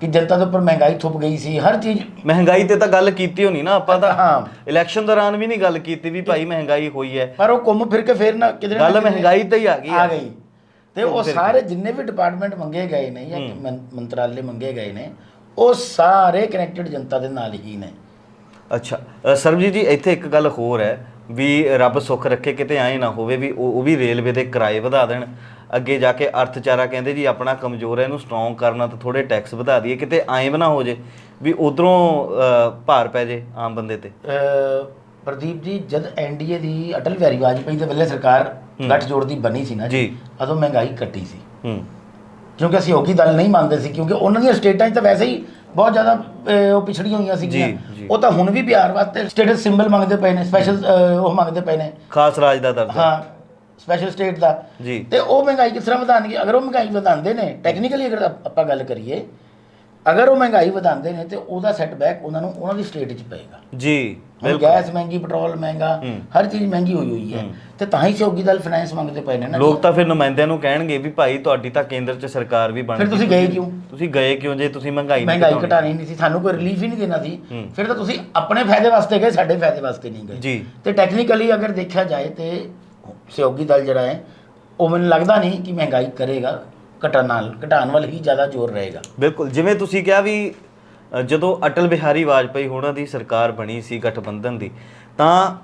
ਕਿ ਜਨਤਾ ਦੇ ਉੱਪਰ ਮਹਿੰਗਾਈ ਥੁੱਪ ਗਈ ਸੀ ਹਰ ਚੀਜ਼ ਮਹਿੰਗਾਈ ਤੇ ਤਾਂ ਗੱਲ ਕੀਤੀ ਹੋਣੀ ਨਾ ਆਪਾਂ ਤਾਂ। ਹਾਂ। ਇਲੈਕਸ਼ਨ ਦੌਰਾਨ ਵੀ ਨਹੀਂ ਗੱਲ ਕੀਤੀ ਵੀ ਭਾਈ ਮਹਿੰਗਾਈ ਹੋਈ ਹੈ। ਪਰ ਉਹ ਘੁੰਮ ਫਿਰ ਕੇ ਫੇਰ ਨਾ ਕਿਧਰੇ ਗੱਲ ਮਹਿੰਗਾਈ ਤੇ ਹੀ ਆ ਗਈ ਆ। ਗਈ। ਤੇ ਉਹ ਸਾਰੇ ਜਿੰਨੇ ਵੀ ਡਿਪਾਰਟਮੈਂਟ ਮੰਗੇ ਗਏ ਨੇ ਜਾਂ ਮੰਤਰਾਲੇ ਮੰਗੇ ਗਏ ਨੇ ਉਹ ਸਾਰੇ ਕਨੈਕਟਡ ਜਨਤਾ ਦੇ ਨਾਲ ਹੀ ਨੇ। ਅੱਛਾ ਅ, ਸਰਬਜੀਤ ਜੀ ਇੱਥੇ ਇੱਕ ਗੱਲ ਹੋਰ ਹੈ ਵੀ ਰੱਬ ਸੁੱਖ ਰੱਖੇ ਕਿਤੇ ਐਂ ਨਾ ਹੋਵੇ ਵੀ ਉਹ ਉਹ ਵੀ ਰੇਲਵੇ ਦੇ ਕਿਰਾਏ ਵਧਾ ਦੇਣ। ਅੱਗੇ ਜਾ ਕੇ ਅਰਥਚਾਰਾ ਕਹਿੰਦੇ ਜੀ ਆਪਣਾ ਕਮਜ਼ੋਰ ਹੈ ਇਹਨੂੰ ਸਟਰੋਂਗ ਕਰਨਾ ਤਾਂ ਥੋੜੇ ਟੈਕਸ ਵਧਾ ਦਈਏ ਕਿਤੇ ਐਂ ਵੀ ਨਾ ਹੋ ਜੇ ਵੀ ਉਧਰੋਂ ਭਾਰ ਪੈ ਜੇ ਆਮ ਬੰਦੇ ਤੇ। ਅਹ ਪ੍ਰਦੀਪ ਜੀ ਜਦ ਐਨਡੀਏ ਦੀ ਅਟਲ ਬਿਹਾਰੀ ਵਾਜਪੇਈ ਦੇ ਵੇਲੇ ਸਰਕਾਰ ਗੱਠਜੋੜ ਦੀ ਬਣੀ ਸੀ ਨਾ ਜੀ। ਉਦੋਂ ਮਹਿੰਗਾਈ ਘਟੀ ਸੀ। ਹੂੰ। ਕਿਉਂਕਿ ਅਸੀਂ ਯੋਗੀ ਦਲ ਨਹੀਂ ਮੰਨਦੇ ਸੀ ਕਿਉਂਕਿ ਉਹਨਾਂ ਦੀਆਂ ਸਟੇਟਾਂ 'ਚ ਤਾਂ ਵੈਸੇ ਹੀ ਬਹੁਤ ਜ਼ਿਆਦਾ ਅਹ, ਉਹ ਪਿਛੜੀਆਂ ਹੋਈਆਂ ਸੀਗੀਆਂ। ਜੀ। ਉਹ ਤਾਂ ਹੁਣ ਵੀ ਬਿਹਾਰ ਵਾਸਤੇ ਸਟੇਟਸ ਸਿੰਬਲ ਮੰਗਦੇ ਪਏ ਨੇ ਸਪੈਸ਼ਲ ਉਹ ਮੰਗਦੇ ਪਏ ਨੇ। ਖਾਸ ਰਾਜ ਦਾ ਦਰਜਾ। ਹਾਂ ਸਪੈਸ਼ਲ ਸਟੇਟ ਦਾ। ਜੀ। ਤੇ ਉਹ ਮਹਿੰਗਾਈ ਕਿਸ ਤਰ੍ਹਾਂ ਵਧਾਉਣਗੇ? ਅਗਰ ਉਹ ਮਹਿੰਗਾਈ ਵਧਾਉਂਦੇ ਨੇ ਟੈਕਨੀਕਲੀ ਅਗਰ ਆਪ- ਆਪਾਂ ਗੱਲ ਕਰੀਏ ਅਗਰ ਉਹ ਮਹਿੰਗਾਈ ਵਧਾਉਂਦੇ ਨੇ ਤੇ ਉਹਦਾ ਸੈਟਬੈਕ ਉਹਨਾਂ ਨੂੰ ਉਹਨਾਂ ਦੀ ਸਟੇਟ 'ਚ ਪਏਗਾ। ਜੀ ਹੁਣ ਬਿਲਕੁਲ। ਗੈਸ ਮਹਿੰਗੀ ਪੈਟਰੋਲ ਮਹਿੰਗਾ। ਹਰ ਚੀਜ਼ ਮਹਿੰਗੀ ਹੋਈ ਹੋਈ ਹੈ। ਤੇ ਤਾਂ ਹੀ ਸਹਿਯੋਗੀ ਦਲ ਫਾਈਨੈਂਸ ਮੰਗਦੇ ਪਏ ਨੇ ਨਾ। ਲੋਕ ਤਾਂ ਫਿਰ ਨੁਮਾਇੰਦਿਆਂ ਨੂੰ ਕਹਿਣਗੇ ਵੀ ਭਾਈ ਤੁਹਾਡੀ ਤਾਂ ਕੇਂਦਰ 'ਚ ਸਰਕਾਰ ਵੀ ਬਣ ਫਿਰ। ਤੁਸੀਂ ਗਏ ਕਿਉਂ? ਤੁਸੀਂ ਗਏ ਕਿਉਂ ਜੇ ਤੁਸੀਂ ਮਹਿੰਗਾਈ ਨਹੀਂ ਮਹਿੰਗਾਈ? ਘਟਾਣੀ ਨਹੀਂ ਸੀ ਸਾਨੂੰ ਕੋਈ ਰਿਲੀਫ ਹੀ ਨਹੀਂ ਦੇਣਾ ਸੀ। ਫਿਰ ਤਾਂ ਤੁਸੀਂ ਆਪਣੇ ਫਾਇਦੇ ਵਾਸਤੇ ਗਏ ਸਾਡੇ ਫਾਇਦੇ ਵਾਸਤੇ ਨਹੀਂ ਗਏ। ਜੀ। ਤੇ ਟੈਕਨੀਕਲੀ ਅਗਰ ਦੇਖਿਆ ਜਾਏ ਤੇ ਸਹਿਯੋਗੀ ਦਲ ਜਿਹੜਾ ਹੈ ਉਹ ਮੈਨੂੰ ਲੱਗਦਾ ਨਹੀਂ ਕਿ ਮਹਿੰਗਾਈ ਕਰੇਗਾ। ਘਟਣ ਨਾਲ ਘਟਾਉਣ ਵੱਲ ਹੀ ਜ਼ਿਆਦਾ ਜ਼ੋਰ ਰਹੇਗਾ। ਬਿਲਕੁਲ ਜਿਵੇਂ ਤੁਸੀਂ ਕਿਹਾ ਵੀ ਅ, ਜਦੋਂ ਅਟਲ ਬਿਹਾਰੀ ਵਾਜਪੇਈ ਹੋਣਾ ਦੀ ਸਰਕਾਰ ਬਣੀ ਸੀ ਗਠਬੰਧਨ ਦੀ ਤਾਂ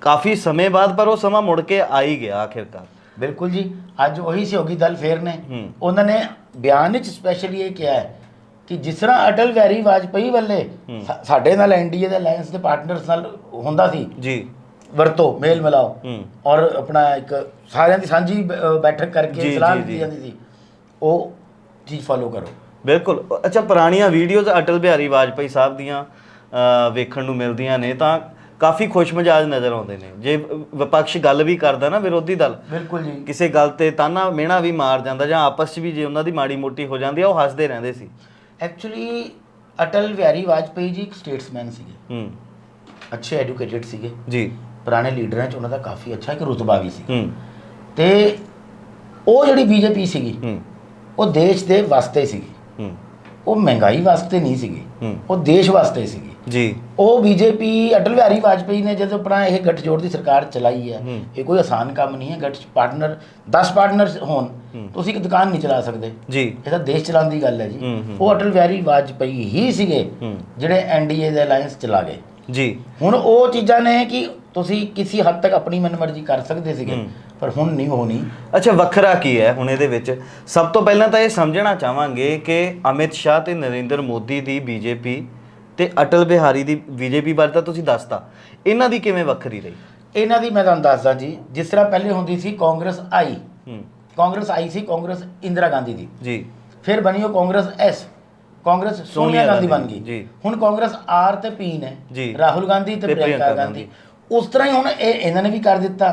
ਕਾਫੀ ਸਮੇਂ ਬਾਅਦ ਪਰ ਉਹ ਸਮਾਂ ਮੁੜ ਕੇ ਆ ਹੀ ਗਿਆ ਆਖਿਰਕਾਰ। ਬਿਲਕੁਲ ਜੀ ਅੱਜ ਉਹੀ ਸਹਿਯੋਗੀ ਦਲ ਫੇਰ ਨੇ। ਹੂੰ। ਉਹਨਾਂ ਨੇ ਬਿਆਨ ਵਿੱਚ ਸਪੈਸ਼ਲੀ ਇਹ ਕਿਹਾ ਹੈ ਕਿ ਜਿਸ ਤਰ੍ਹਾਂ ਅਟਲ ਬਿਹਾਰੀ ਵਾਜਪੇਈ ਵੱਲੇ ਸਾ- ਸਾਡੇ ਨਾਲ ਐਨਡੀਏ ਦੇ ਅਲਾਈਅੰਸ ਦੇ ਪਾਰਟਨਰਸ ਨਾਲ ਹੁੰਦਾ ਸੀ। ਜੀ। ਵਰਤੋ ਮੇਲ ਮਿਲਾਓ ਹੂੰ। ਔਰ ਆਪਣਾ ਇੱਕ ਸਾਰਿਆਂ ਦੀ ਸਾਂਝੀ ਬ- ਬੈਠਕ ਜੀ, ਕਰਕੇ ਸਲਾਹ ਦਿੱਤੀ ਜੀ। ਜਾਂਦੀ ਸੀ। ਉਹ ਚੀਜ਼ ਫੋਲੋ ਕਰੋ। ਬਿਲਕੁਲ। ਅੱਛਾ ਪੁਰਾਣੀਆਂ ਵੀਡੀਓਜ਼ ਅਟਲ ਬਿਹਾਰੀ ਵਾਜਪੇਈ ਸਾਹਿਬ ਦੀਆਂ ਅ, ਵੇਖਣ ਨੂੰ ਮਿਲਦੀਆਂ ਨੇ ਤਾਂ ਕਾਫੀ ਖੁਸ਼ਮਿਜਾਜ ਨਜ਼ਰ ਆਉਂਦੇ ਨੇ। ਜੇ ਵਿਪਕਸ਼ ਗੱਲ ਵੀ ਕਰਦਾ ਨਾ ਵਿਰੋਧੀ ਦਲ ਬਿਲਕੁਲ ਜੀ। ਕਿਸੇ ਗੱਲ ਤੇ ਤਾਨਾ ਮਿਹਣਾ ਵੀ ਮਾਰ ਜਾਂਦਾ ਜਾਂ ਆਪਸ 'ਚ ਵੀ ਜੇ ਉਹਨਾਂ ਦੀ ਮਾੜੀ ਮੋਟੀ ਹੋ ਜਾਂਦੀ ਆ ਉਹ ਹੱਸਦੇ ਰਹਿੰਦੇ ਸੀ। ਐਕਚੁਅਲੀ ਅਟਲ ਬਿਹਾਰੀ ਵਾਜਪੇਈ ਜੀ ਇੱਕ ਸਟੇਟਸਮੈਨ ਸੀਗੇ। ਹੂੰ। ਅੱਛੇ ਐਜੂਕੇਟਿਡ ਸੀਗੇ। ਜੀ। ਪੁਰਾਣੇ ਲੀਡਰਾਂ 'ਚ ਉਹਨਾਂ ਦਾ ਕਾਫੀ ਅੱਛਾ ਇੱਕ ਰੁਤਬਾ ਵੀ ਸੀ। ਹੂੰ। ਤੇ ਉਹ ਜਿਹੜੀ ਬੀਜੇਪੀ ਸੀਗੀ ਹੂੰ। ਉਹ ਦੇਸ਼ ਦੇ ਵਾਸਤੇ ਸੀਗੀ। ਹੂੰ। ਉਹ ਮਹਿੰਗਾਈ ਵਾਸਤੇ ਨਹੀਂ ਸੀਗੀ। ਉਹ ਦੇਸ਼ ਵਾਸਤੇ ਸੀਗੀ। ਜੀ। ਉਹ ਬੀਜੇਪੀ ਅਟਲ ਬਿਹਾਰੀ ਵਾਜਪੇਈ ਨੇ ਜਦੋਂ ਆਪਣਾ ਇਹ ਗੱਠਜੋੜ ਦੀ ਸਰਕਾਰ ਚਲਾਈ ਹੈ। ਇਹ ਕੋਈ ਆਸਾਨ ਕੰਮ ਨਹੀਂ ਹੈ। ਗੱਠ ਪਾਰਟਨਰ 10 ਪਾਰਟਨਰ ਹੋਣ। ਤੁਸੀਂ ਇੱਕ ਦੁਕਾਨ ਨਹੀਂ ਚਲਾ ਸਕਦੇ। ਜੀ। ਇਹ ਤਾਂ ਦੇਸ਼ ਚਲਾਉਣ ਦੀ ਗੱਲ ਹੈ ਜੀ। ਉਹ ਅਟਲ ਬਿਹਾਰੀ ਵਾਜਪੇਈ ਹੀ ਸੀਗੇ ਜਿਹੜੇ ਐਨਡੀਏ ਦੇ ਅਲਾਈਅੰਸ ਚਲਾ ਗਏ। ਜੀ। ਹੁਣ ਉਹ ਚੀਜ਼ਾਂ ਨੇ ਕਿ ਤੁਸੀਂ ਕਿਸੇ ਹੱਦ ਤੱਕ ਆਪਣੀ ਮਨਮਰਜ਼ੀ ਕਰ ਸਕਦੇ ਸੀਗੇ। ਪਰ ਹੁਣ ਨਹੀਂ ਹੋਣੀ ਅੱਛਾ ਵੱਖਰਾ ਕੀ ਹੈ ਹੁਣ ਇਹਦੇ ਵਿੱਚ? ਸਭ ਤੋਂ ਪਹਿਲਾਂ ਤਾਂ ਇਹ ਸਮਝਣਾ ਚਾਹਾਂਗੇ ਕਿ ਅਮਿਤ ਸ਼ਾਹ ਤੇ ਨਰਿੰਦਰ ਮੋਦੀ ਦੀ ਬੀਜੇਪੀ ਤੇ ਅਟਲ ਬਿਹਾਰੀ ਦੀ ਬੀਜੇਪੀ ਬਾਰੇ ਤਾਂ ਤੁਸੀਂ ਦੱਸਤਾ। ਇਹਨਾਂ ਦੀ ਕਿਵੇਂ ਵੱਖਰੀ ਰਹੀ? ਇਹਨਾਂ ਦੀ ਮੈਂ ਤੁਹਾਨੂੰ ਦੱਸਦਾ ਜੀ ਜਿਸ ਤਰ੍ਹਾਂ ਪਹਿਲੇ ਹੁੰਦੀ ਸੀ ਕਾਂਗਰਸ ਆਈ। ਹੂੰ। ਕਾਂਗਰਸ ਆਈ ਸੀ ਕਾਂਗਰਸ ਇੰਦਰਾ ਗਾਂਧੀ ਦੀ। ਜੀ। ਫਿਰ ਬਣੀ ਉਹ ਕਾਂਗਰਸ ਐਸ ਕਾਂਗਰਸ ਸੋਨੀਆ ਗਾਂਧੀ ਬਣ ਗਈ। ਹੁਣ ਕਾਂਗਰਸ ਆਰ ਤੇ ਪੀ ਨੇ। ਜੀ। ਰਾਹੁਲ ਗਾਂਧੀ ਤੇ ਪ੍ਰਿਯੰਕਾ ਗਾਂਧੀ। ਉਸ ਤਰ੍ਹਾਂ ਹੀ ਹੁਣ ਇਹ ਇਹਨਾਂ ਨੇ ਵੀ ਕਰ ਦਿੱਤਾ।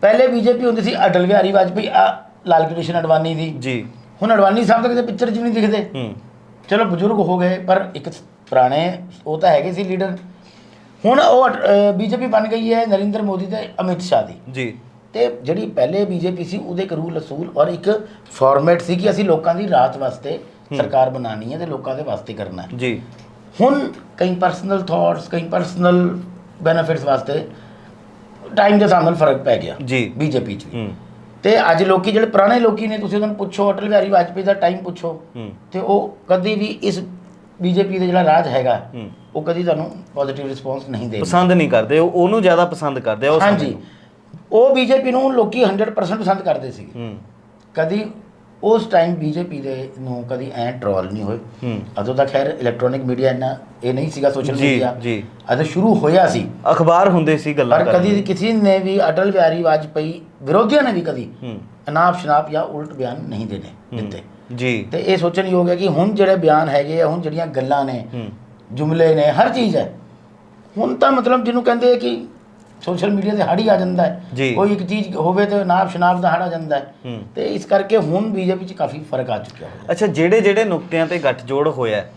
ਪਹਿਲੇ ਬੀਜੇਪੀ ਹੁੰਦੀ ਸੀ ਅਟਲ ਬਿਹਾਰੀ ਵਾਜਪੇਈ ਆ ਲਾਲ ਕ੍ਰਿਸ਼ਨ ਅਡਵਾਨੀ ਦੀ। ਜੀ। ਹੁਣ ਅਡਵਾਨੀ ਸਾਹਿਬ ਤਾਂ ਕਿਤੇ ਪਿਕਚਰ 'ਚ ਨਹੀਂ ਦਿਖਦੇ। ਹੂੰ। ਚਲੋ ਬਜ਼ੁਰਗ ਹੋ ਗਏ ਪਰ ਇੱਕ ਪੁਰਾਣੇ ਉਹ ਤਾਂ ਹੈਗੇ ਸੀ ਲੀਡਰ। ਹੁਣ ਉਹ ਬੀਜੇਪੀ ਬਣ ਗਈ ਹੈ ਨਰਿੰਦਰ ਮੋਦੀ ਤੇ ਅਮਿਤ ਸ਼ਾਹ ਦੀ। ਜੀ। ਤੇ ਜਿਹੜੀ ਪਹਿਲੇ ਬੀਜੇਪੀ ਸੀ ਉਹਦੇ ਇੱਕ ਰੂਲ ਅਸੂਲ ਔਰ ਇੱਕ ਫਾਰਮੈਟ ਸੀ ਕਿ ਅਸੀਂ ਲੋਕਾਂ ਦੀ ਰਾਤ ਵਾਸਤੇ ਸਰਕਾਰ ਬਣਾਉਣੀ ਹੈ ਤੇ ਲੋਕਾਂ ਦੇ ਵਾਸਤੇ ਕਰਨਾ ਹੈ। ਜੀ। ਹੁਣ ਕਈ ਪਰਸਨਲ ਥਾਟਸ ਕਈ ਪਰਸਨਲ ਬੈਨੀਫਿਟਸ ਵਾਸਤੇ ਟਾਈਮ ਦੇ ਹਿਸਾਬ ਨਾਲ ਫ਼ਰਕ ਪੈ ਗਿਆ ਜੀ। ਬੀਜੇਪੀ 'ਚ ਵੀ। ਤੇ ਅੱਜ ਲੋਕੀ ਜਿਹੜੇ ਪੁਰਾਣੇ ਲੋਕੀ ਨੇ ਤੁਸੀਂ ਉਹਨਾਂ ਨੂੰ ਪੁੱਛੋ ਅਟਲ ਬਿਹਾਰੀ ਵਾਜਪੇਈ ਦਾ ਟਾਈਮ ਪੁੱਛੋ। ਤੇ ਉਹ ਕਦੀ ਵੀ ਇਸ ਬੀਜੇਪੀ ਦਾ ਜਿਹੜਾ ਰਾਜ ਹੈਗਾ ਉਹ ਕਦੀ ਤੁਹਾਨੂੰ ਪੋਜ਼ਿਟਿਵ ਰਿਸਪੌਂਸ ਨਹੀਂ ਦੇਗਾ ਪਸੰਦ ਨਹੀਂ ਕਰਦੇ। ਉਹ ਉਹਨੂੰ ਜ਼ਿਆਦਾ ਪਸੰਦ ਕਰਦੇ ਆ ਉਹ ਹਾਂਜੀ। ਉਹ ਬੀਜੇਪੀ ਨੂੰ ਲੋਕੀ 100% ਪਸੰਦ ਕਰਦੇ ਹੂੰ। ਕਦੀ ਉਸ ਟਾਈਮ ਬੀਜੇਪੀ ਦੇ ਨੂੰ ਕਦੀ ਐ ਟ੍ਰੋਲ ਨਹੀਂ ਹੋਏ। ਹੂੰ। ਅਦੋਂ ਤਾਂ ਖੈਰ ਇਲੈਕਟ੍ਰੋਨਿਕ ਮੀਡੀਆ ਇੰਨਾ ਇਹ ਨਹੀਂ ਸੀਗਾ ਸੋਸ਼ਲ ਜੀ ਮੀਡੀਆ ਜੀ। ਅਦੋਂ ਸ਼ੁਰੂ ਹੋਇਆ ਸੀ। ਅਖਬਾਰ ਹੁੰਦੇ ਸੀ ਗੱਲਾਂ ਪਰ ਕਦੀ। ਕਿਸੇ ਨੇ ਵੀ ਅਟਲ ਬਿਹਾਰੀ ਵਾਜਪੇਈ ਵਿਰੋਧੀਆਂ ਨੇ ਵੀ ਕਦੀ ਹੂੰ। ਅਨਾਪ ਸ਼ਨਾਪ ਜਾਂ ਉਲਟ ਬਿਆਨ ਨਹੀਂ ਦੇਣੇ ਦਿੱਤੇ। ਜੀ। ਤੇ ਇਹ ਸੋਚਣ ਯੋਗ ਹੈ ਕਿ ਹੁਣ ਜਿਹੜੇ ਬਿਆਨ ਹੈਗੇ ਆ ਹੁਣ ਜਿਹੜੀਆਂ ਗੱਲਾਂ ਨੇ ਹੂੰ। ਜੁਮਲੇ ਨੇ ਹਰ ਚੀਜ਼ ਹੈ। ਹੁਣ ਤਾਂ ਮਤਲਬ ਜਿਹਨੂੰ ਕਹਿੰਦੇ ਆ ਕਿ ਸੋਸ਼ਲ ਮੀਡੀਆ ਤੇ ਹੜ ਹੀ ਆ ਜਾਂਦਾ। ਹੈ। ਕੋਈ ਇੱਕ ਚੀਜ਼ ਹੋਵੇ ਤੇ ਨਾਪ ਸ਼ਨਾਪ ਦਾ ਹੜ ਆ ਜਾਂਦਾ ਹੈ। ਹੂੰ। ਤੇ ਇਸ ਕਰਕੇ ਹੁਣ ਬੀਜੇਪੀ 'ਚ ਕਾਫੀ ਫ਼ਰਕ ਆ ਚੁੱਕਿਆ ਹੋਇਆ। ਅੱਛਾ ਜਿਹੜੇ ਜਿਹੜੇ ਨੁਕਤਿਆਂ ਤੇ ਗੱਠਜੋੜ ਹੋਇਆ ਹੈ,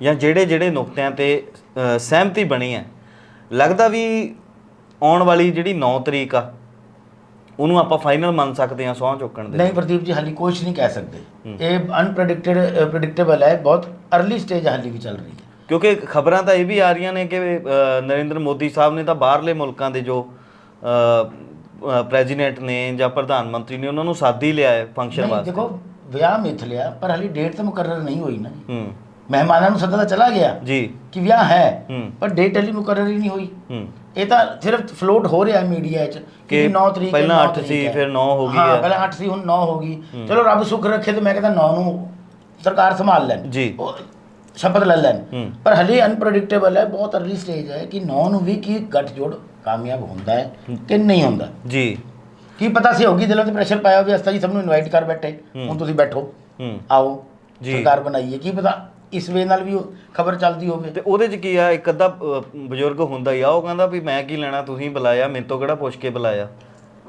ਜਾਂ ਜਿਹੜੇ ਜਿਹੜੇ ਨੁਕਤਿਆਂ ਤੇ ਸਹਿਮਤੀ ਬਣੀ ਹੈ ਲੱਗਦਾ ਵੀ ਆਉਣ ਵਾਲੀ ਜਿਹੜੀ 9 ਤਰੀਕ ਆ ਉਹਨੂੰ ਆਪਾਂ ਫਾਈਨਲ ਮੰਨ ਸਕਦੇ ਹਾਂ ਸਹੁੰ ਚੁੱਕਣ ਦੇ ਨਹੀਂ ਪ੍ਰਦੀਪ ਜੀ ਹਾਲੀ ਕੁਝ ਨਹੀਂ ਕਹਿ ਸਕਦੇ। ਇਹ ਅਨਪ੍ਰੈਡਿਕਟਡ ਪ੍ਰੈਡਿਕਟੇਬਲ ਹੈ ਬਹੁਤ ਅਰਲੀ ਸਟੇਜ ਹਾਲੀ ਵੀ ਚੱਲ ਰਹੀ ਹੈ। ਕਿਉਂਕਿ ਖਬਰਾਂ ਤਾਂ ਇਹ ਵੀ ਆ ਰਹੀਆਂ ਨੇ ਕਿ ਅ, ਨਰਿੰਦਰ ਮੋਦੀ ਸਾਹਿਬ ਨੇ ਤਾਂ ਬਾਹਰਲੇ ਮੁਲਕਾਂ ਦੇ ਜੋ ਪ੍ਰੈਜ਼ੀਡੈਂਟ ਨੇ ਜਾਂ ਪ੍ਰਧਾਨ ਮੰਤਰੀ ਨੇ ਉਹਨਾਂ ਨੂੰ ਸਾਦੀ ਲਿਆ ਹੈ ਫੰਕਸ਼ਨ ਨਹੀਂ ਵਾਸਤੇ ਦੇਖੋ ਵਿਆਹ ਮਿਥ ਲਿਆ ਪਰ ਹਾਲੀ ਡੇਟ ਤਾਂ ਮੁਕਰਰ ਨਹੀਂ ਹੋਈ ਨਾ। ਹੂੰ ਮਹਿਮਾਨਾਂ ਨੂੰ ਸੱਦਾ ਤਾਂ ਚਲਾ ਗਿਆ ਜੀ ਕਿ ਵਿਆਹ ਹੈ ਹੂੰ। ਪਰ ਡੇਟ ਹਲੀ ਮੁਕਰਰ ਹੀ ਨਹੀਂ ਹੋਈ ਹੂੰ ਇਹ ਤਾਂ ਸਿਰਫ ਫਲੋਟ ਹੋ ਰਿਹਾ ਮੀਡੀਆ 'ਚ ਕਿ 9 ਤਰੀਕ ਪਹਿਲਾਂ ਨੌਂ ਅੱਠ ਤਰੀਕ ਸੀ, ਹੈ। ਫਿਰ ਨੌਂ ਹੋ ਗਈ ਹਾਂ ਹੈ। ਪਹਿਲਾਂ 8 ਸੀ ਹੁਣ 9 ਹੋ ਗਈ ਚਲੋ ਰੱਬ ਸੁੱਖ ਰੱਖੇ ਤੇ ਮੈਂ ਕਹਿੰਦਾ 9 ਨੂੰ ਸਰਕਾਰ ਸੰਭਾਲ ਲੈਣ ਜੀ। ਉਹ ਸ਼ਪਥ ਲੈ ਲੈਣ। ਪਰ ਹਲੇ ਅਨਪ੍ਰੈਡਿਕਟੇਬਲ ਹੈ ਬਹੁਤ ਅਰਲੀ ਸਟੇਜ ਹੈ ਕਿ 9 ਨੂੰ ਵੀ ਕੀ ਗੱਠਜੋੜ ਕਾਮਯਾਬ ਹੁੰਦਾ ਹੈ ਕਿ ਨਹੀਂ ਹੁੰਦਾ। ਜੀ। ਕੀ ਪਤਾ ਸੀ ਹੋਗੀ ਦਿਲੋਂ ਤੇ ਪ੍ਰੈਸ਼ਰ ਪਾਇਆ ਵੀ ਅਸਤਾ ਜੀ ਸਭ ਨੂੰ ਇਨਵਾਈਟ ਕਰ ਬੈਠੇ। ਹੁਣ ਤੁਸੀਂ ਬੈਠੋ। ਆਓ ਜੀ। ਸਰਕਾਰ ਬਣਾਈਏ। ਕੀ ਪਤਾ ਇਸ ਵੇ ਨਾਲ ਵੀ ਖਬਰ ਚੱਲਦੀ ਹੋਵੇ। ਤੇ ਉਹਦੇ ਚ ਕੀ ਆ ਇੱਕ ਅੱਧਾ ਬਜ਼ੁਰਗ ਹੁੰਦਾ ਹੀ ਆ ਉਹ ਕਹਿੰਦਾ ਵੀ ਮੈਂ ਕੀ ਲੈਣਾ ਤੁਸੀਂ ਬੁਲਾਇਆ ਮੈਨੂੰ ਤੋਂ ਕਿਹੜਾ ਪੁੱਛ ਕੇ ਬੁਲਾਇਆ?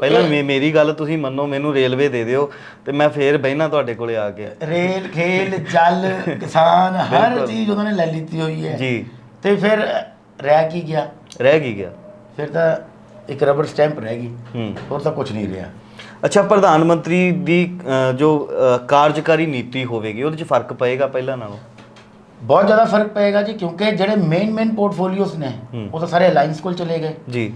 ਪਹਿਲਾਂ ਮੇ- ਮੇਰੀ ਗੱਲ ਤੁਸੀਂ ਮੰਨੋ ਮੈਨੂੰ ਰੇਲਵੇ ਦੇ ਦਿਓ ਤੇ ਮੈਂ ਫੇਰ ਬਹਿਣਾ ਤੁਹਾਡੇ ਕੋਲੇ ਆ ਕੇ। ਰੇਲ ਖੇਲ ਜਲ ਕਿਸਾਨ ਹਰ ਚੀਜ਼ ਉਹਨਾਂ ਨੇ ਲੈ ਲਿੱਤੀ ਹੋਈ ਹੈ। ਜੀ। ਤੇ ਫਿਰ ਰਹਿ ਕੀ ਗਿਆ? ਰਹਿ ਕੀ ਗਿਆ? ਫਿਰ ਤਾਂ ਇੱਕ ਰਬਰ ਸਟੈਂਪ ਰਹਿ ਗਈ। ਹੂੰ। ਹੋਰ ਤਾਂ ਕੁਝ ਨਹੀਂ ਰਿਹਾ। ਅੱਛਾ ਪ੍ਰਧਾਨ ਮੰਤਰੀ ਦੀ ਅ, ਜੋ ਅ, ਕਾਰਜਕਾਰੀ ਨੀਤੀ ਹੋਵੇਗੀ ਉਹਦੇ ਚ ਫ਼ਰਕ ਪਏਗਾ ਪਹਿਲਾਂ ਨਾਲੋਂ? ਬਹੁਤ ਜ਼ਿਆਦਾ ਫ਼ਰਕ ਪਏਗਾ ਜੀ ਕਿਉਂਕਿ ਜਿਹੜੇ ਮੇਨ ਮੇਨ ਪੋਰਟਫੋਲੀਓਜ਼ ਨੇ ਹੂੰ। ਉਹ ਤਾਂ ਸਾਰੇ ਅਲਾਈਅੰਸ ਕੋਲ ਚਲੇ ਗਏ। ਜੀ।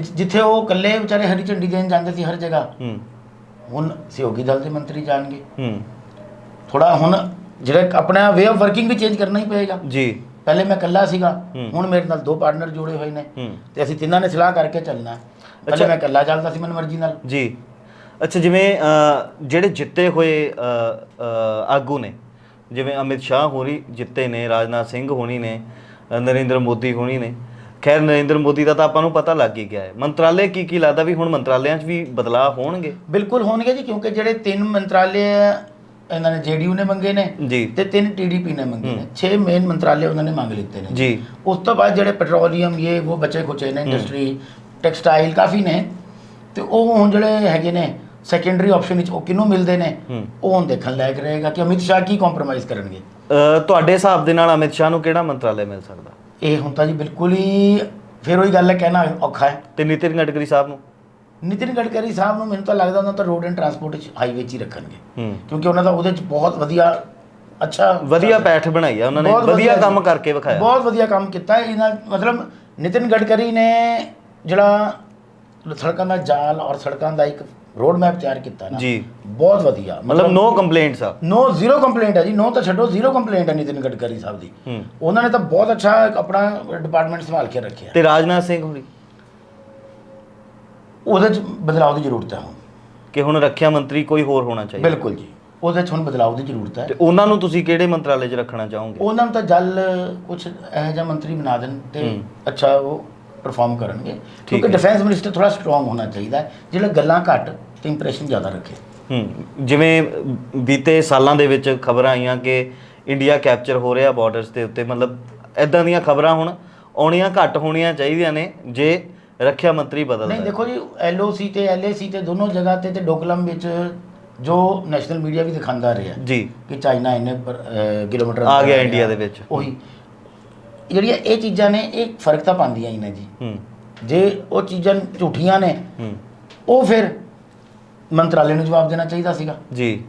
ਜਿੱਥੇ ਉਹ ਇਕੱਲੇ ਵਿਚਾਰੇ ਹਰੀ ਝੰਡੀ ਦੇਣ ਜਾਂਦੇ ਸੀ ਹਰ ਜਗ੍ਹਾ ਹੂੰ। ਹੁਣ ਸਹਿਯੋਗੀ ਦਲ ਦੇ ਮੰਤਰੀ ਜਾਣਗੇ। ਹੂੰ। ਥੋੜਾ ਹੁਣ ਜਿਹੜਾ ਆਪਣਾ ਵੇ ਆਫ ਵਰਕਿੰਗ ਵੀ ਚੇਂਜ ਕਰਨਾ ਹੀ ਪਏਗਾ। ਜੀ। ਪਹਿਲੇ ਮੈਂ ਇਕੱਲਾ ਸੀਗਾ। ਹੁਣ ਮੇਰੇ ਨਾਲ ਦੋ ਪਾਰਟਨਰ ਜੁੜੇ ਹੋਏ ਨੇ। ਤੇ ਅਸੀਂ ਤਿੰਨਾਂ ਨੇ ਸਲਾਹ ਕਰਕੇ ਚੱਲਣਾ। ਪਹਿਲੇ ਅੱਛਾ। ਮੈਂ ਇਕੱਲਾ ਚੱਲਦਾ ਸੀ ਮਨ ਮਰਜ਼ੀ ਨਾਲ। ਜੀ। ਅੱਛਾ ਜਿਵੇਂ ਜਿਹੜੇ ਜਿੱਤੇ ਹੋਏ ਆਗੂ ਨੇ ਜਿਵੇਂ ਅਮਿਤ ਸ਼ਾਹ ਹੋਰੀ ਜਿੱਤੇ ਨੇ ਰਾਜਨਾਥ ਸਿੰਘ ਹੋਣੀ ਨੇ ਨਰਿੰਦਰ ਮੋਦੀ ਹੋਣੀ ਨੇ ਖੈਰ ਨਰਿੰਦਰ ਮੋਦੀ ਦਾ ਤਾਂ ਆਪਾਂ ਨੂੰ ਪਤਾ ਲੱਗ ਹੀ ਗਿਆ ਹੈ। ਮੰਤਰਾਲੇ ਕੀ ਕੀ ਲੱਗਦਾ ਵੀ ਹੁਣ ਮੰਤਰਾਲਿਆਂ 'ਚ ਵੀ ਬਦਲਾਅ ਹੋਣਗੇ? ਬਿਲਕੁਲ ਹੋਣਗੇ ਜੀ ਕਿਉਂਕਿ ਜਿਹੜੇ ਤਿੰਨ ਮੰਤਰਾਲੇ ਇਹਨਾਂ ਨੇ ਜੇਡੀਯੂ ਨੇ ਮੰਗੇ ਨੇ ਜੀ। ਤੇ ਤਿੰਨ ਟੀਡੀਪੀ ਨੇ ਮੰਗੇ ਨੇ। 6 ਮੇਨ ਮੰਤਰਾਲੇ ਉਹਨਾਂ ਨੇ ਮੰਗ ਲਿੱਤੇ ਨੇ। ਜੀ। ਉਸ ਤੋਂ ਬਾਅਦ ਜਿਹੜੇ ਪੈਟਰੋਲੀਅਮ ਇਹ ਉਹ ਬਚੇ ਖੁਚੇ ਨੇ ਇੰਡਸਟਰੀ ਟੈਕਸਟਾਈਲ ਕਾਫੀ ਨੇ ਤੇ ਉਹ ਹੁਣ ਜਿਹੜੇ ਹੈਗੇ ਨੇ ਸੈਕੰਡਰੀ ਆਪਸ਼ਨ ਵਿੱਚ ਉਹ ਕਿਹਨੂੰ ਮਿਲਦੇ ਨੇ। ਉਹ ਹੁਣ ਦੇਖਣ ਲਾਇਕ ਰਹੇਗਾ ਕਿ ਅਮਿਤ ਸ਼ਾਹ ਕੀ ਕੰਪਰੋਮਾਈਜ਼ ਕਰਨਗੇ। ਅ, ਤੁਹਾਡੇ ਹਿਸਾਬ ਦੇ ਨਾਲ ਅਮਿਤ ਸ਼ਾਹ ਨੂੰ ਕਿਹੜਾ ਮੰਤਰਾਲੇ ਮਿਲ ਸਕਦਾ? ਇਹ ਹੁਣ ਤਾਂ ਜੀ ਬਿਲਕੁਲ ਹੀ ਫਿਰ ਉਹੀ ਗੱਲ ਹੈ ਕਹਿਣਾ ਔਖਾ ਹੈ। ਤੇ ਨਿਤਿਨ ਗਡਕਰੀ ਸਾਹਿਬ ਨੂੰ? ਨਿਤਿਨ ਗਡਕਰੀ ਸਾਹਿਬ ਨੂੰ ਮੈਨੂੰ ਤਾਂ ਲੱਗਦਾ ਉਹਨਾਂ ਤਾਂ ਰੋਡ ਐਂਡ ਟਰਾਂਸਪੋਰਟ ਵਿੱਚ ਹਾਈਵੇ 'ਚ ਹੀ ਰੱਖਣਗੇ। ਕਿਉਂਕਿ ਉਹਨਾਂ ਦਾ ਉਹਦੇ 'ਚ ਬਹੁਤ ਵਧੀਆ ਅੱਛਾ ਵਧੀਆ ਪੈਠ ਬਣਾਈ ਆ ਉਹਨਾਂ ਨੇ ਬਹੁਤ ਵਧੀਆ। ਕੰਮ ਕਰਕੇ ਵਿਖਾਇਆ। ਬਹੁਤ ਵਧੀਆ ਕੰਮ ਕੀਤਾ ਹੈ। ਇਹਨਾਂ ਮਤਲਬ ਨਿਤਿਨ ਗਡਕਰੀ ਨੇ ਜਿਹੜਾ ਸੜਕਾਂ ਦਾ ਜਾਲ ਔਰ ਸੜਕਾਂ ਦਾ ਇੱਕ ਰੋਡ ਮੈਪ ਤਿਆਰ ਕੀਤਾ ਨਾ ਜੀ। ਬਹੁਤ ਵਧੀਆ। ਮਤਲਬ ਨੋ ਕੰਪਲੇਂਟਸ ਆ। ਨੋ ਜ਼ੀਰੋ ਕੰਪਲੇਂਟ ਹੈ ਜੀ। ਨੋ ਤਾਂ ਛੱਡੋ ਜ਼ੀਰੋ ਕੰਪਲੇਂਟ ਹੈ ਨਿਤਿਨ ਗਡਕਰੀ ਸਾਹਿਬ ਦੀ। ਉਹਨਾਂ ਨੇ ਤਾਂ ਬਹੁਤ ਅੱਛਾ ਆਪਣਾ ਡਿਪਾਰਟਮੈਂਟ ਸੰਭਾਲ ਕੇ ਰੱਖਿਆ। ਤੇ ਰਾਜਨਾਥ ਸਿੰਘ ਹੋਣੀ? ਉਹਦੇ 'ਚ ਬਦਲਾਅ ਦੀ ਜ਼ਰੂਰਤ ਹੈ ਹੁਣ। ਕਿ ਹੁਣ ਰੱਖਿਆ ਮੰਤਰੀ ਕੋਈ ਹੋਰ ਹੋਣਾ ਚਾਹੀਦਾ? ਬਿਲਕੁਲ ਜੀ। ਉਹਦੇ 'ਚ ਹੁਣ ਬਦਲਾਅ ਦੀ ਜ਼ਰੂਰਤ ਹੈ ਤੇ ਉਹਨਾਂ ਨੂੰ ਤੁਸੀਂ ਕਿਹੜੇ ਮੰਤਰਾਲੇ 'ਚ ਰੱਖਣਾ ਚਾਹੋਗੇ? ਉਹਨਾਂ ਨੂੰ ਤਾਂ ਜਲ ਕੁਝ ਇਹੋ ਜਿਹਾ ਮੰਤਰੀ ਬਣਾ ਦੇਣ ਤੇ। ਅੱਛਾ ਉਹ ਪਰਫਾਰਮ ਕਰਨਗੇ ਕਿਉਂਕਿ। ਡਿਫੈਂਸ ਮਿਨਿਸਟਰ ਥੋੜਾ ਸਟਰੋਂਗ ਹੋਣਾ ਚਾਹੀਦਾ ਹੈ ਜਿਹੜਾ ਗੱਲਾਂ ਘੱਟ ਤੇ ਇੰਪ੍ਰੈਸ਼ਨ ਜ਼ਿਆਦਾ ਰੱਖੇ ਹੂੰ ਜਿਵੇਂ ਬੀਤੇ ਸਾਲਾਂ ਦੇ ਵਿੱਚ ਖਬਰਾਂ ਆਈਆਂ ਕਿ ਇੰਡੀਆ ਕੈਪਚਰ ਹੋ ਰਿਹਾ ਬਾਰਡਰਸ ਦੇ ਉੱਤੇ ਮਤਲਬ ਐਦਾਂ ਦੀਆਂ ਖਬਰਾਂ ਹੁਣ ਆਉਣੀਆਂ ਘੱਟ ਹੋਣੀਆਂ ਚਾਹੀਦੀਆਂ ਨੇ ਜੇ ਰੱਖਿਆ ਮੰਤਰੀ ਬਦਲਦਾ ਨਹੀਂ। ਦੇਖੋ ਜੀ ਐਲਓਸੀ ਤੇ ਐਲਏਸੀ ਤੇ ਦੋਨੋਂ ਜਗ੍ਹਾ ਤੇ ਤੇ ਡੋਕਲਮ ਵਿੱਚ ਜੋ ਨੈਸ਼ਨਲ ਮੀਡੀਆ ਵੀ ਦਿਖਾਉਂਦਾ ਰਿਹਾ ਜੀ ਕਿ ਚਾਈਨਾ ਇੰਨੇ ਕਿਲੋਮੀਟਰ ਆ ਗਿਆ ਇੰਡੀਆ ਦੇ ਵਿੱਚ। ਉਹੀ ਜਿਹੜੀਆਂ ਇਹ ਚੀਜ਼ਾਂ ਨੇ ਇਹ ਫ਼ਰਕ ਤਾਂ ਪਾਉਂਦੀਆਂ ਹੀ ਨੇ ਜੀ। ਹੂੰ। ਜੇ ਉਹ ਚੀਜ਼ਾਂ ਝੂਠੀਆਂ ਨੇ ਹੂੰ। ਉਹ ਫਿਰ ਮੰਤਰਾਲੇ ਨੂੰ ਜਵਾਬ ਦੇਣਾ ਚਾਹੀਦਾ ਸੀਗਾ। ਜੀ।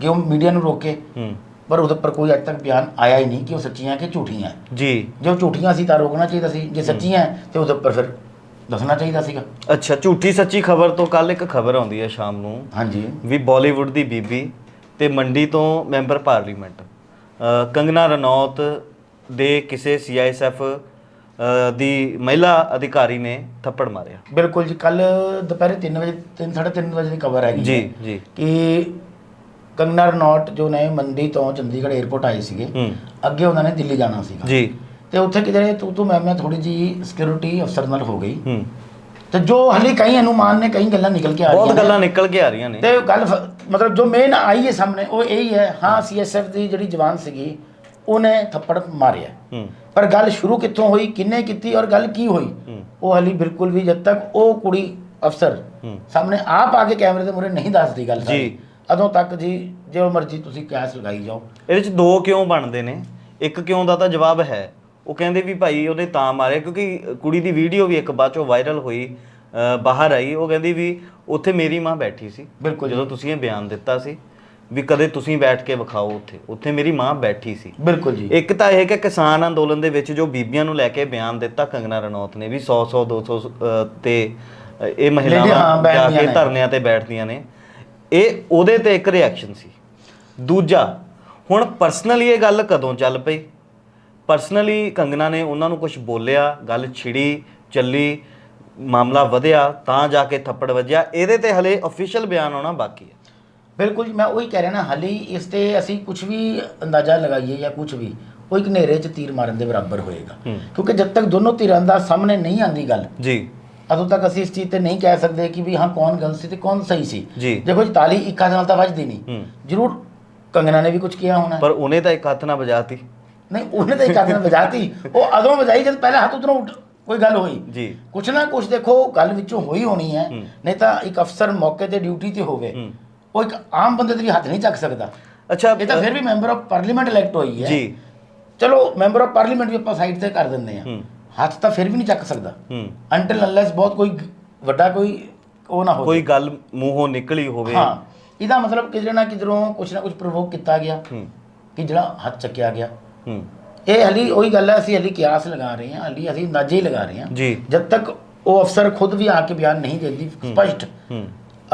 ਕਿ ਉਹ ਮੀਡੀਆ ਨੂੰ ਰੋਕੇ ਹੂੰ। ਪਰ ਉਹਦੇ ਪਰ ਕੋਈ ਅੱਜ ਤੱਕ ਬਿਆਨ ਆਇਆ ਹੀ ਨਹੀਂ ਕਿ ਉਹ ਸੱਚੀਆਂ ਕਿ ਝੂਠੀਆਂ। ਜੀ। ਜੇ ਉਹ ਝੂਠੀਆਂ ਸੀ ਤਾਂ ਰੋਕਣਾ ਚਾਹੀਦਾ ਸੀ। ਜੇ ਸੱਚੀਆਂ ਤੇ ਉਹਦੇ ਉੱਪਰ ਫਿਰ ਦੱਸਣਾ ਚਾਹੀਦਾ ਸੀਗਾ। ਅੱਛਾ ਝੂਠੀ ਸੱਚੀ ਖਬਰ ਤੋਂ ਕੱਲ ਇੱਕ ਖਬਰ ਆਉਂਦੀ ਹੈ ਸ਼ਾਮ ਨੂੰ। ਹਾਂਜੀ। ਵੀ ਬਾਲੀਵੁੱਡ ਦੀ ਬੀਬੀ ਤੇ ਮੰਡੀ ਤੋਂ ਮੈਂਬਰ ਪਾਰਲੀਮੈਂਟ। ਅ, ਕੰਗਨਾ ਰਣੌਤ ਦੇ ਕਿਸੇ ਸੀਆਈਐਸਐਫ ਦੀ ਮਹਿਲਾ ਅਧਿਕਾਰੀ ਨੇ ਥੱਪੜ ਮਾਰਿਆ। ਬਿਲਕੁਲ ਜੀ ਕੱਲ ਦੁਪਹਿਰੇ 3 ਵਜੇ 3:30 ਵਜੇ ਦੀ ਖਬਰ ਹੈਗੀ ਜੀ ਜੀ। ਕਿ ਕੰਗਨਾ ਰਣੌਤ ਜੋ ਨੇ ਮੰਡੀ ਤੋਂ ਚੰਡੀਗੜ੍ਹ 에ਅਰਪੋਰਟ ਆਏ ਸੀਗੇ ਅੱਗੇ ਉਹਨਾਂ ਨੇ ਦਿੱਲੀ ਜਾਣਾ ਸੀਗਾ। ਜੀ। ਤੇ ਉੱਥੇ ਕਿਧਰੇ ਤੂੰ ਤੂੰ ਮੈਂ ਮੈਂ ਥੋੜੀ ਜੀ ਸਿਕਿਉਰਿਟੀ ਅਫਸਰ ਨਾਲ ਹੋ ਗਈ। ਹੂੰ। ਤੇ ਜੋ ਹਲੇ ਕਈ ਅਨੁਮਾਨ ਨੇ ਕਈ ਗੱਲਾਂ ਨਿਕਲ ਕੇ ਆ ਰਹੀਆਂ ਬਹੁਤ। ਗੱਲਾਂ ਨਿਕਲ ਕੇ ਆ ਰਹੀਆਂ ਨੇ। ਤੇ ਗੱਲ ਮਤਲਬ ਜੋ ਮੇਨ ਆਈ ਹੈ ਸਾਹਮਣੇ ਉਹ ਇਹੀ ਹੈ ਹਾਂ ਸੀਐਸਐਫ ਦੀ ਜਿਹੜੀ ਜਵਾਨ ਸੀਗੀ ਉਹਨੇ ਥੱਪੜ ਮਾਰਿਆ। ਪਰ ਗੱਲ ਸ਼ੁਰੂ ਕਿੱਥੋਂ ਹੋਈ ਕਿੰਨੇ ਕੀਤੀ ਔਰ ਗੱਲ ਕੀ ਹੋਈ? ਉਹ ਹਲੀ ਬਿਲਕੁਲ ਵੀ ਜਦ ਤੱਕ ਉਹ ਕੁੜੀ ਅਫਸਰ ਸਾਹਮਣੇ ਆਪ ਆ ਕੇ ਕੈਮਰੇ ਦੇ ਮੂਹਰੇ ਨਹੀਂ ਦੱਸਦੀ ਗੱਲ ਸਾਰੀ। ਜੀ। ਅਦੋਂ ਤੱਕ ਜੀ ਜੋ ਮਰਜ਼ੀ ਤੁਸੀਂ ਕੈਸ ਲਗਾਈ ਜਾਓ। ਇਹਦੇ ਚ ਦੋ ਕਿਉਂ ਬਣਦੇ ਨੇ? ਇੱਕ ਕਿਉਂ ਦਾ ਤਾਂ ਜਵਾਬ ਹੈ। ਉਹ ਕਹਿੰਦੇ ਵੀ ਭਾਈ ਉਹਨੇ ਤਾਂ ਮਾਰਿਆ ਕਿਉਂਕਿ ਕੁੜੀ ਦੀ ਵੀਡੀਓ ਵੀ ਇੱਕ ਬਾਅਦ ਚੋਂ ਵਾਇਰਲ ਹੋਈ ਬਾਹਰ ਆਈ। ਉਹ ਕਹਿੰਦੀ ਵੀ ਉੱਥੇ ਮੇਰੀ ਮਾਂ ਬੈਠੀ ਸੀ। ਬਿਲਕੁਲ। ਜਦੋਂ ਤੁਸੀਂ ਇਹ ਬਿਆਨ ਦਿੱਤਾ ਸੀ। ਵੀ ਕਦੇ ਤੁਸੀਂ ਬੈਠ ਕੇ ਵਿਖਾਓ ਉੱਥੇ। ਉੱਥੇ ਮੇਰੀ ਮਾਂ ਬੈਠੀ ਸੀ। ਬਿਲਕੁਲ ਜੀ। ਇੱਕ ਤਾਂ ਇਹ ਕਿ ਕਿਸਾਨ ਅੰਦੋਲਨ ਦੇ ਵਿੱਚ ਜੋ ਬੀਬੀਆਂ ਨੂੰ ਲੈ ਕੇ ਬਿਆਨ ਦਿੱਤਾ ਕੰਗਨਾ ਰਣੌਤ ਨੇ ਵੀ 100 100 200 ਅ, ਤੇ ਇਹ ਮਹਿਲਾਵਾਂ ਜਾ ਕੇ। ਧਰਨਿਆਂ ਤੇ ਬੈਠਦੀਆਂ ਨੇ। ਇਹ ਉਹਦੇ ਤੇ ਇੱਕ ਰਿਐਕਸ਼ਨ ਸੀ। ਦੂਜਾ ਹੁਣ ਪਰਸਨਲੀ ਇਹ ਗੱਲ ਕਦੋਂ ਚੱਲ ਪਈ? ਪਰਸਨਲੀ ਕੰਗਨਾ ਨੇ ਉਹਨਾਂ ਨੂੰ ਕੁਝ ਬੋਲਿਆ ਗੱਲ ਛਿੜੀ ਚੱਲੀ ਮਾਮਲਾ ਵਧਿਆ ਤਾਂ ਜਾ ਕੇ ਥੱਪੜ ਵੱਜਿਆ। ਇਹਦੇ ਤੇ ਹਲੇ ਅਫੀਸ਼ੀਅਲ ਬਿਆਨ ਆਉਣਾ ਬਾਕੀ ਹੈ। ਬਿਲਕੁਲ ਜੀ, ਮੈਂ ਉਹੀ ਕਹਿ ਰਿਹਾ ਨਾ ਹਾਲੇ ਇਸ ਤੇ ਅਸੀਂ ਕੁਝ ਵੀ ਅੰਦਾਜ਼ਾ ਲਗਾਈਏ ਜਾਂ ਕੁਝ ਵੀ ਉਹ ਇੱਕ ਹਨੇਰੇ 'ਚ ਤੀਰ ਮਾਰਨ ਦੇ ਬਰਾਬਰ ਹੋਏਗਾ। ਕਿਉਂਕਿ ਜਦ ਤੱਕ ਦੋਨੋਂ ਧਿਰਾਂ ਦਾ ਸਾਹਮਣੇ ਨਹੀਂ ਆਂਦੀ ਗੱਲ ਜੀ। ਉਦੋਂ ਤੱਕ ਅਸੀਂ ਇਸ ਚੀਜ਼ ਤੇ ਨਹੀਂ ਕਹਿ ਸਕਦੇ ਕਿ ਵੀ ਹਾਂ ਕੌਣ ਗਲਤ ਸੀ ਤੇ ਕੌਣ ਸਹੀ ਸੀ। ਦੇਖੋ ਜੀ ਤਾਲੀ ਇੱਕ ਹੱਥ ਨਾਲ ਤਾਂ ਵੱਜਦੀ ਨਹੀਂ। ਜ਼ਰੂਰ ਕੰਗਨਾ ਨੇ ਵੀ ਕੁਝ ਕੀਤਾ ਹੋਣਾ। ਪਰ ਉਹਨੇ ਤਾਂ ਇੱਕ ਹੱਥ ਨਾਲ ਵਜਾਤੀ। ਨਹੀਂ ਉਹਨੇ ਤਾਂ ਇੱਕ ਹੱਥ ਨਾਲ ਵਜਾਤੀ। ਉਹ ਅਦੋਂ ਵਜਾਈ ਜਦ ਪਹਿਲਾ ਹੱਥ ਉਧਰੋਂ ਕੋਈ ਗੱਲ ਹੋਈ। ਜੀ। ਕੁਛ ਨਾ ਕੁਛ ਦੇਖੋ ਗੱਲ ਵਿੱਚੋਂ ਹੋਈ ਹੋਣੀ ਹੈ। ਨਹੀਂ ਤਾਂ ਇੱਕ ਅਫਸਰ ਮੌਕੇ ਤੇ ਡਿਊਟੀ ਤੇ ਹੋਵੇ। ਉਹ ਇੱਕ ਆਮ ਬੰਦੇ ਤੇ ਵੀ ਹੱਥ ਨਹੀਂ ਚੱਕ ਸਕਦਾ। ਅੱਛਾ ਇਹ ਤਾਂ ਫਿਰ ਵੀ ਮੈਂਬਰ ਆਫ ਪਾਰਲੀਮੈਂਟ ਇਲੈਕਟ ਹੋਈ ਹੈ। ਜੀ। ਚਲੋ ਮੈਂਬਰ ਆਫ ਪਾਰਲੀਮੈਂਟ ਵੀ ਆਪਾਂ ਸਾਈਡ ਤੇ ਕਰ ਦਿੰਦੇ ਆ ਹੱਥ ਤਾਂ ਫਿਰ ਵੀ ਨਹੀਂ ਚੱਕ ਸਕਦਾ। ਅੰਟਿਲ ਅਨਲੈਸ ਬਹੁਤ ਕੋਈ ਵੱਡਾ ਕੋਈ ਉਹ ਨਾ ਹੋਵੇ। ਕੋਈ ਗੱਲ ਮੂੰਹੋਂ ਨਿਕਲੀ ਹੋਵੇ। ਹਾਂ। ਇਹਦਾ ਮਤਲਬ ਕਿਧਰੇ ਨਾ ਕਿਧਰੋਂ ਕੁਛ ਨਾ ਕੁਛ ਪ੍ਰੋਵੋਕ ਕੀਤਾ ਗਿਆ ਹੂੰ। ਕਿ ਜਿਹੜਾ ਹੱਥ ਚੱਕਿਆ ਗਿਆ। ਹੂੰ। ਇਹ ਹਲੀ ਉਹੀ ਗੱਲ ਹੈ ਅਸੀਂ ਹਲੀ ਕਿਆਸ ਲਗਾ ਰਹੇ ਹਾਂ ਹਲੀ ਅਸੀਂ ਅੰਦਾਜ਼ੇ ਹੀ ਲਗਾ ਰਹੇ ਹਾਂ। ਜੀ। ਜਦ ਤੱਕ ਉਹ ਅਫਸਰ ਖੁਦ ਵੀ ਆ ਕੇ ਬਿਆਨ ਨਹੀਂ ਦਿੰਦੀ ਸਪਸ਼ਟ। ਹੂੰ।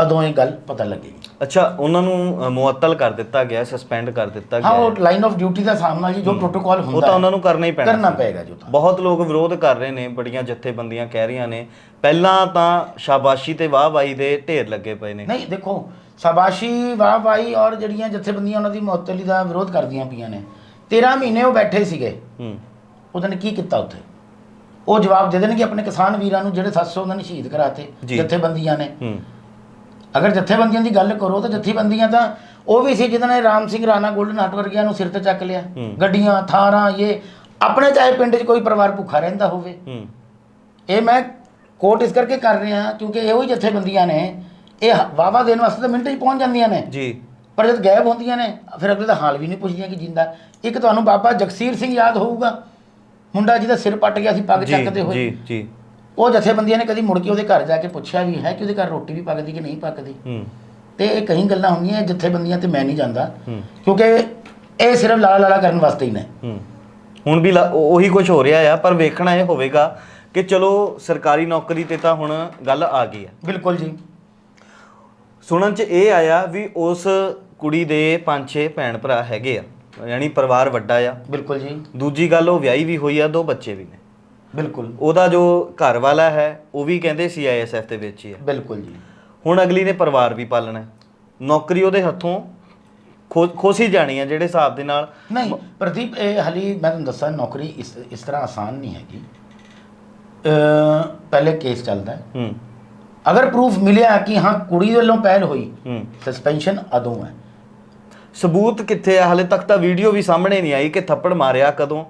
ਅਦੋਂ ਇਹ ਗੱਲ ਪਤਾ ਲੱਗੇਗੀ ਅੱਛਾ ਉਹਨਾਂ ਨੂੰ ਅ, ਮੁਅੱਤਲ ਕਰ ਦਿੱਤਾ ਗਿਆ ਸਸਪੈਂਡ ਕਰ ਦਿੱਤਾ ਹਾਂ ਗਿਆ। ਉਹ ਲਾਈਨ ਆਫ ਡਿਊਟੀ ਦਾ ਸਾਹਮਣਾ ਜੀ ਜੋ ਪ੍ਰੋਟੋਕਾਲ ਉਹ ਹੁੰਦਾ ਤਾਂ ਹੈ, ਉਹਨਾਂ ਨੂੰ ਕਰਨਾ ਹੀ ਪੈਣਾ ਕਰਨਾ ਸੀ। ਪਏਗਾ ਜੋ ਤਾਂ। ਬਹੁਤ ਲੋਕ ਵਿਰੋਧ ਕਰ ਰਹੇ ਨੇ ਬੜੀਆਂ ਜਥੇਬੰਦੀਆਂ ਕਹਿ ਰਹੀਆਂ ਨੇ। ਪਹਿਲਾਂ ਤਾਂ ਸ਼ਾਬਾਸ਼ੀ ਤੇ ਵਾਹਵਾਈ ਦੇ ਢੇਰ ਲੱਗੇ ਪਏ ਨੇ। ਨਹੀਂ ਦੇਖੋ ਸ਼ਾਬਾਸ਼ੀ ਵਾਹ ਵਾਹੀ ਔਰ ਜਿਹੜੀਆਂ ਜਥੇਬੰਦੀਆਂ ਉਹਨਾਂ ਦੀ ਮੁਅੱਤਲੀ ਦਾ ਵਿਰੋਧ ਕਰਦੀਆਂ ਪਈਆਂ ਨੇ 13 ਮਹੀਨੇ ਉਹ ਬੈਠੇ ਸੀਗੇ। ਹੂੰ। ਉਹਨਾਂ ਨੇ ਕੀ ਕੀਤਾ ਉੱਥੇ? ਉਹ ਜਵਾਬ ਦੇ ਦੇਣਗੇ ਆਪਣੇ ਕਿਸਾਨ ਵੀਰਾਂ ਨੂੰ ਜਿਹੜੇ 700 ਉਹਨਾਂ ਨੇ ਸ਼ਹੀਦ ਕਰਾਤੇ ਜੀ। ਜਥੇਬੰਦੀਆਂ ਨੇ। ਹੂੰ। ਅਗਰ ਜਥੇਬੰਦੀਆਂ ਦੀ ਗੱਲ ਕਰੋ ਤਾਂ ਜਥੇਬੰਦੀਆਂ ਤਾਂ ਉਹ ਵੀ ਸੀ ਜਿਨ੍ਹਾਂ ਨੇ ਰਾਮ ਸਿੰਘ ਰਾਣਾ ਗੋਲਡਨ ਹੱਟ ਵਰਗਿਆਂ ਨੂੰ ਸਿਰ ਤੇ ਚੱਕ ਲਿਆ। ਗੱਡੀਆਂ ਥਾਰਾਂ ਇਹ ਆਪਣੇ ਚਾਹੇ ਪਿੰਡ 'ਚ ਕੋਈ ਪਰਿਵਾਰ ਭੁੱਖਾ ਰਹਿੰਦਾ ਹੋਵੇ। ਇਹ ਮੈਂ ਕੋਟ ਇਸ ਕਰਕੇ ਕਰ ਰਿਹਾ ਕਿਉਂਕਿ ਇਹੋ ਹੀ ਜਥੇਬੰਦੀਆਂ ਨੇ ਇਹ ਵਾਵਾ ਦੇਣ ਵਾਸਤੇ ਤਾਂ ਮਿੰਟ 'ਚ ਪਹੁੰਚ ਜਾਂਦੀਆਂ ਨੇ। ਜੀ। ਪਰ ਜਦ ਗਾਇਬ ਹੁੰਦੀਆਂ ਨੇ ਫਿਰ ਅਗਲੇ ਦਾ ਹਾਲ ਵੀ ਨਹੀਂ ਪੁੱਛਦੀਆਂ ਕਿ ਜਿੰਦਾ। ਇੱਕ ਤੁਹਾਨੂੰ ਬਾਬਾ ਜਗਸੀਰ ਸਿੰਘ ਯਾਦ ਹੋਊਗਾ। ਮੁੰਡਾ ਜਿਹਦਾ ਸਿਰ ਪੱਟ ਗਿਆ ਸੀ ਪੱਗ ਚੱਕਦੇ ਹੋਏ। ਜੀ ਜੀ। ਉਹ ਜਥੇਬੰਦੀਆਂ ਨੇ ਕਦੀ ਮੁੜ ਕੇ ਉਹਦੇ ਘਰ ਜਾ ਕੇ ਪੁੱਛਿਆ ਵੀ ਹੈ ਕਿ ਉਹਦੇ ਘਰ ਰੋਟੀ ਵੀ ਪੱਕਦੀ ਕਿ ਨਹੀਂ ਪੱਕਦੀ? ਤੇ ਇਹ ਕਈ ਗੱਲਾਂ ਹੁੰਦੀਆਂ ਜਥੇਬੰਦੀਆਂ ਤੇ ਮੈਂ ਨਹੀਂ ਜਾਂਦਾ। ਕਿਉਂਕਿ ਇਹ ਸਿਰਫ ਲਾਲਾ ਲਾਲਾ ਕਰਨ ਵਾਸਤੇ ਹੀ ਨੇ। ਹੁਣ ਵੀ ਉਹੀ ਕੁਝ ਹੋ ਰਿਹਾ ਆ ਪਰ ਵੇਖਣਾ ਇਹ ਹੋਵੇਗਾ ਕਿ ਚਲੋ ਸਰਕਾਰੀ ਨੌਕਰੀ ਤੇ ਤਾਂ ਹੁਣ ਗੱਲ ਆ ਗਈ ਹੈ ਬਿਲਕੁਲ ਜੀ। ਸੁਣਨ ਚ ਇਹ ਆਇਆ ਵੀ ਉਸ ਕੁੜੀ ਦੇ ਪੰਜ ਛੇ ਭੈਣ ਭਰਾ ਹੈਗੇ ਆ ਯਾਨੀ ਪਰਿਵਾਰ ਵੱਡਾ ਆ। ਬਿਲਕੁਲ ਜੀ। ਦੂਜੀ ਗੱਲ ਉਹ ਵਿਆਹੀ ਵੀ ਹੋਈ ਆ ਦੋ ਬੱਚੇ ਵੀ ਨੇ। ਬਿਲਕੁਲ। ਉਹਦਾ ਜੋ ਘਰ ਵਾਲਾ ਹੈ ਉਹ ਵੀ ਕਹਿੰਦੇ ਸੀ ਆਈਐਸਐਫ ਦੇ ਵਿੱਚ ਹੀ ਹੈ। ਬਿਲਕੁਲ ਜੀ। ਹੁਣ ਅਗਲੀ ਨੇ ਪਰਿਵਾਰ ਵੀ ਪਾਲਣਾ ਹੈ। ਨੌਕਰੀ ਉਹਦੇ ਹੱਥੋਂ ਖੋਸੀ ਜਾਣੀ ਹੈ ਜਿਹੜੇ ਹਿਸਾਬ ਦੇ ਨਾਲ। ਨਹੀਂ ਪ੍ਰਦੀਪ ਇਹ ਹਲੀ ਮੈਂ ਤੁਹਾਨੂੰ ਦੱਸਾਂ ਨੌਕਰੀ ਇਸ ਇਸ ਤਰ੍ਹਾਂ ਆਸਾਨ ਨਹੀਂ ਹੈਗੀ। ਪਹਿਲੇ ਕੇਸ ਚੱਲਦਾ ਹੈ। ਹੂੰ। ਅਗਰ ਪ੍ਰੂਫ ਮਿਲਿਆ ਕਿ ਹਾਂ ਕੁੜੀ ਵੱਲੋਂ ਪਹਿਲ ਹੋਈ ਹੂੰ। ਸਸਪੈਂਸ਼ਨ ਅਦੋਂ ਹੈ। ਸਬੂਤ ਕਿੱਥੇ ਆ? ਹਲੇ ਤੱਕ ਤਾਂ ਵੀਡੀਓ ਵੀ ਸਾਹਮਣੇ ਨਹੀਂ ਆਈ ਕਿ ਥੱਪੜ ਮਾਰਿਆ ਕਦੋਂ।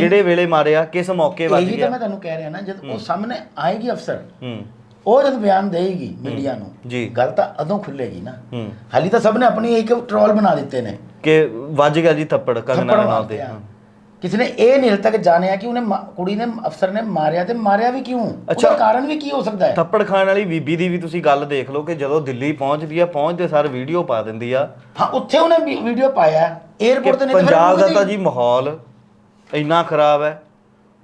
ਕਿਹੜੇ ਵੇਲੇ ਮਾਰਿਆ ਕਿਸ ਮੌਕੇ ਵੱਜ ਇਹੀ ਤਾਂ ਗਿਆ? ਮੈਂ ਤੁਹਾਨੂੰ ਕਹਿ ਰਿਹਾ ਨਾ ਜਦ ਉਹ ਸਾਹਮਣੇ ਆਏਗੀ ਅਫਸਰ ਹੂੰ। ਉਹ ਜਦ ਬਿਆਨ ਦੇਏਗੀ ਮੀਡੀਆ ਨੂੰ ਜੀ। ਗੱਲ ਤਾਂ ਅਦੋਂ ਖੁੱਲੇਗੀ ਨਾ। ਹੂੰ। ਹਾਲੀ ਤਾਂ ਸਭ ਨੇ ਆਪਣੀ ਇੱਕ ਟਰੋਲ ਬਣਾ ਦਿੱਤੇ ਨੇ। ਕਿ ਵੱਜ ਗਿਆ ਜੀ ਥੱਪੜ ਕੰਗਨਾ ਥੱਪੜ ਮਾਰਦੇ ਦੇ ਆ। ਕਿਸੇ ਨੇ ਇਹ ਨਹੀਂ ਹਲੇ ਤੱਕ ਜਾਣਿਆ ਕਿ ਉਹਨੇ ਮਾ- ਕੁੜੀ ਨੇ ਅਫਸਰ ਨੇ ਮਾਰਿਆ ਤੇ ਮਾਰਿਆ ਵੀ ਕਿਉਂ? ਅੱਛਾ। ਉਹਦਾ ਕਾਰਨ ਵੀ ਕੀ ਹੋ ਸਕਦਾ ਹੈ? ਥੱਪੜ ਖਾਣ ਵਾਲੀ ਬੀਬੀ ਦੀ ਵੀ ਤੁਸੀਂ ਗੱਲ ਦੇਖ ਲਓ ਕਿ ਜਦੋਂ ਦਿੱਲੀ ਪਹੁੰਚਦੀ ਆ ਪਹੁੰਚਦੇ ਸਾਰ ਵੀਡੀਓ ਪਾ ਦਿੰਦੀ ਆ। ਹਾਂ ਉੱਥੇ ਉਹਨੇ ਵੀਡੀਓ ਪਾਇਆ। ਕਿ 에어ਪੋਰਟ ਤੇ ਨਹੀਂ ਤੇ ਫਿਰ ਪੰਜਾਬ ਦਾ। ਤਾਂ ਜੀ ਮਾਹੌਲ ਇੰਨਾ ਖਰਾਬ ਹੈ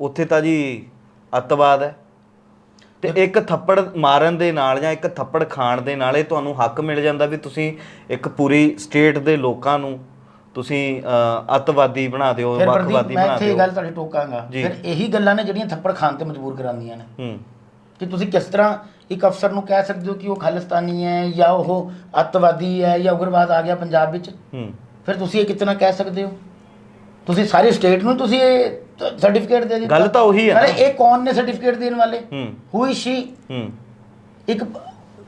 ਉੱਥੇ ਤਾਂ ਜੀ ਅੱਤਵਾਦ ਹੈ। ਤੇ ਇੱਕ ਥੱਪੜ ਮਾਰਨ ਦੇ ਨਾਲ ਜਾਂ ਇੱਕ ਥੱਪੜ ਖਾਣ ਦੇ ਨਾਲ ਇਹ ਤੁਹਾਨੂੰ ਹੱਕ ਮਿਲ ਜਾਂਦਾ ਵੀ ਤੁਸੀਂ ਇੱਕ ਪੂਰੀ ਸਟੇਟ ਦੇ ਲੋਕਾਂ ਨੂੰ ਤੁਸੀਂ ਅ, ਅੱਤਵਾਦੀ ਬਣਾ ਦਿਓ ਫਿਰ ਪ੍ਰਦੀਪ ਵੱਖਵਾਦੀ ਮੈਂ ਬਣਾ ਇੱਥੇ ਇਹ ਦਿਓ। ਗੱਲ ਤੁਹਾਡੀ ਟੋਕਾਂਗਾ। ਜੀ। ਫਿਰ ਇਹੀ ਗੱਲਾਂ ਨੇ ਜਿਹੜੀਆਂ ਥੱਪੜ ਖਾਣ ਤੇ ਮਜਬੂਰ ਕਰਾਉਂਦੀਆਂ ਨੇ। ਹੂੰ। ਕਿ ਤੁਸੀਂ ਕਿਸ ਤਰ੍ਹਾਂ ਇੱਕ ਅਫਸਰ ਨੂੰ ਕਹਿ ਸਕਦੇ ਹੋ ਕਿ ਉਹ ਖਾਲਿਸਤਾਨੀ ਹੈ ਜਾਂ ਉਹ ਅੱਤਵਾਦੀ ਹੈ ਜਾਂ ਉਗਰਵਾਦ ਆ ਗਿਆ ਪੰਜਾਬ ਵਿੱਚ? ਹੂੰ। ਫਿਰ ਤੁਸੀਂ ਇਹ ਕਿਤਨਾ ਕਹਿ ਸਕਦੇ ਹੋ? ਤੁਸੀਂ ਸਾਰੀ ਸਟੇਟ ਨੂੰ ਤੁਸੀਂ ਇਹ ਸਰਟੀਫਿਕੇਟ ਦੇ ਦਿੱਤਾ। ਗੱਲ ਤਾਂ ਉਹੀ ਹੈ ਨਾ। ਇਹ ਕੌਣ ਨੇ ਸਰਟੀਫਿਕੇਟ ਦੇਣ ਵਾਲੇ? ਹੂੰ। ਹੂ ਇਜ਼ ਸ਼ੀ ਹੂੰ। ਇੱਕ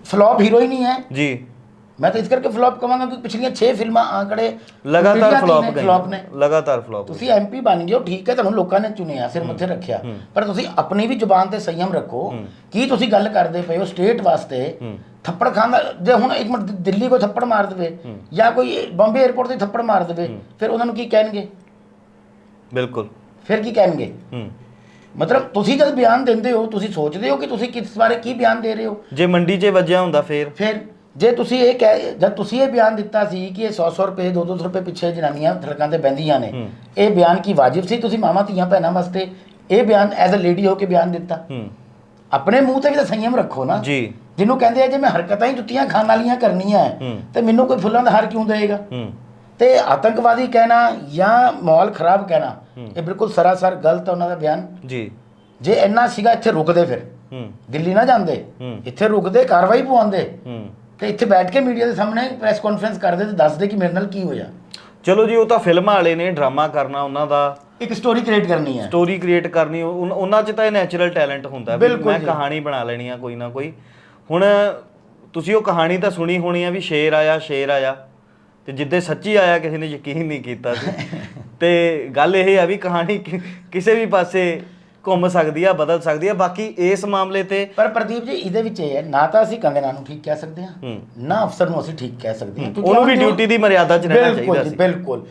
ਫਲॉप ਹੀਰੋ ਨਹੀਂ ਹੈ। ਜੀ। ਮੈਂ ਤਾਂ ਇਸ ਕਰਕੇ ਫਲॉप ਕਵਾਂਗਾ ਕਿ ਪਿਛਲੀਆਂ 6 ਫਿਲਮਾਂ ਆਂਕੜੇ ਲਗਾਤਾਰ ਫਲॉप ਗਈ ਫਲॉਪ ਨੇ। ਲਗਾਤਾਰ ਫਲॉप ਤੁਸੀਂ ਐਮਪੀ ਬਣ ਗਏ ਹੋ ਠੀਕ ਹੈ ਤੁਹਾਨੂੰ ਲੋਕਾਂ ਨੇ ਚੁਣਿਆ ਸਿਰ ਮੱਥੇ ਰੱਖਿਆ। ਪਰ ਤੁਸੀਂ ਆਪਣੀ ਵੀ ਜ਼ੁਬਾਨ ਤੇ ਸੰਯਮ ਰੱਖੋ ਕੀ ਤੁਸੀਂ ਗੱਲ ਕਰਦੇ ਪਏ ਹੋ ਸਟੇਟ ਵਾਸਤੇ। ਥੱਪੜ ਖਾਂਦਾ ਜੇ ਹੁਣ ਇੱਕ ਮਿੰਟ ਦਿੱਲੀ ਕੋਈ ਥੱਪੜ ਮਾਰ ਦੇਵੇ ਜਾਂ ਕੋਈ ਬੰਬੇ 에ਅਰਪੋਰਟ ਤੇ ਥੱਪੜ ਮਾਰ ਦੇਵੇ ਫਿਰ ਉਹਨਾਂ ਨੂੰ ਕੀ ਕਹਿਣਗੇ? ਬਿਲਕੁਲ। ਫਿਰ ਕੀ ਕਹਿਣਗੇ? ਹੂੰ। ਮਤਲਬ ਤੁਸੀਂ ਜਦ ਬਿਆਨ ਦਿੰਦੇ ਹੋ ਤੁਸੀਂ ਸੋਚਦੇ ਹੋ ਕਿ ਤੁਸੀਂ ਕਿਸ ਬਾਰੇ ਕੀ ਬਿਆਨ ਦੇ ਰਹੇ ਹੋ? ਜੇ ਮੰਡੀ 'ਚ ਵੱਜਿਆ ਹੁੰਦਾ ਫੇਰ। ਫਿਰ ਜੇ ਤੁਸੀਂ ਇਹ ਕਹਿ ਜਦ ਤੁਸੀਂ ਇਹ ਬਿਆਨ ਦਿੱਤਾ ਸੀ ਕਿ ਇਹ 100-100 ਰੁਪਏ 2-200 ਰੁਪਏ ਪਿੱਛੇ ਜਨਾਨੀਆਂ ਸੜਕਾਂ ਤੇ ਬੈੰਦੀਆਂ ਨੇ ਹੂੰ। ਇਹ ਬਿਆਨ ਕੀ ਵਾਜਿਬ ਸੀ? ਤੁਸੀਂ ਮਾਵਾਂ ਧੀਆਂ ਭੈਣਾਂ ਵਾਸਤੇ ਇਹ ਬਿਆਨ ਐਜ਼ ਅ ਲੇਡੀ ਹੋ ਕੇ ਬਿਆਨ ਦਿੱਤਾ। ਹੂੰ। ਆਪਣੇ ਮੂੰਹ ਤੇ ਵੀ ਤਾਂ ਸੰਯਮ ਰੱਖੋ ਨਾ। ਜੀ। ਜਿਹਨੂੰ ਕਹਿੰਦੇ ਆ ਜੇ ਮੈਂ ਹਰਕਤਾਂ ਹੀ ਜੁੱਤੀਆਂ ਖਾਣ ਵਾਲੀਆਂ ਕਰਨੀਆਂ ਹੈ, ਹੂੰ। ਤੇ ਮੈਨੂੰ ਕੋਈ ਫੁੱਲਾਂ ਦਾ ਹਾਰ ਕਿਉਂ ਦੇਏਗਾ ਹੂੰ। ਤੇ ਆਤੰਕਵਾਦੀ ਕਹਿਣਾ ਜਾਂ ਮਾਹੌਲ ਖਰਾਬ ਕਹਿਣਾ ਇਹ ਬਿਲਕੁਲ ਸਰਾਸਰ ਗਲਤ ਹੈ ਉਹਨਾਂ ਦਾ ਬਿਆਨ। ਜੀ। ਜੇ ਇੰਨਾ ਸੀਗਾ ਇੱਥੇ ਰੁਕਦੇ ਫਿਰ। ਹੂੰ। ਦਿੱਲੀ ਨਾ ਜਾਂਦੇ। ਹੂੰ। ਇੱਥੇ ਰੁਕਦੇ ਕਾਰਵਾਈ ਪਵਾਉਂਦੇ। ਹੂੰ। ਤੇ ਇੱਥੇ ਬੈਠ ਕੇ ਮੀਡੀਆ ਦੇ ਸਾਹਮਣੇ ਪ੍ਰੈਸ ਕਾਨਫਰੰਸ ਕਰਦੇ ਤੇ ਦੱਸਦੇ ਕਿ ਮੇਰੇ ਨਾਲ ਕੀ ਹੋਇਆ। ਚਲੋ ਜੀ ਉਹ ਤਾਂ ਫਿਲਮਾਂ ਵਾਲੇ ਨੇ ਡਰਾਮਾ ਕਰਨਾ ਉਹਨਾਂ ਦਾ ਇੱਕ ਸਟੋਰੀ ਕ੍ਰੀਏਟ ਕਰਨੀ ਹੈ। ਸਟੋਰੀ ਕ੍ਰੀਏਟ ਕਰਨੀ ਉਹ- ਉਹਨਾਂ 'ਚ ਤਾਂ ਇਹ ਨੈਚੁਰਲ ਟੈਲੈਂਟ ਹੁੰਦਾ ਵੀ ਬਿਲਕੁਲ ਮੈਂ ਜੀ। ਕਹਾਣੀ ਬਣਾ ਲੈਣੀ ਆ ਕੋਈ ਨਾ ਕੋਈ। ਹੁਣ ਤੁਸੀਂ ਉਹ ਕਹਾਣੀ ਤਾਂ ਸੁਣੀ ਹੋਣੀ ਆ ਵੀ ਸ਼ੇਰ ਆਇਆ ਸ਼ੇਰ ਆਇਆ। ਤੇ ਜਿੱਦੇ ਸੱਚੀ ਆਇਆ ਕਿਸੇ ਨੇ ਯਕੀਨ ਨਹੀਂ ਕੀਤਾ ਸੀ। ਤੇ ਗੱਲ ਇਹ ਆ ਵੀ ਕਹਾਣੀ ਕਿ- ਕਿਸੇ ਵੀ ਪਾਸੇ ਘੁੰਮ ਸਕਦੀ ਆ ਬਦਲ ਸਕਦੀ ਆ ਬਾਕੀ ਇਸ ਮਾਮਲੇ ਤੇ ਪਰ ਪ੍ਰਦੀਪ ਜੀ ਇਹਦੇ ਵਿੱਚ ਇਹ ਹੈ ਨਾ ਤਾਂ ਅਸੀਂ ਕੰਗਨਾ ਨੂੰ ਠੀਕ ਕਹਿ ਸਕਦੇ ਹਾਂ ਹੂੰ। ਨਾ ਅਫਸਰ ਨੂੰ ਅਸੀਂ ਠੀਕ ਕਹਿ ਸਕਦੇ ਹਾਂ। ਕਿਉਂਕਿ ਉਹਨੂੰ ਵੀ ਡਿਊਟੀ ਦੀ ਮਰਿਆਦਾ 'ਚ ਰਹਿਣਾ ਬਿਲਕੁਲ ਚਾਹੀਦਾ ਜੀ, ਸੀ। ਬਿਲਕੁਲ।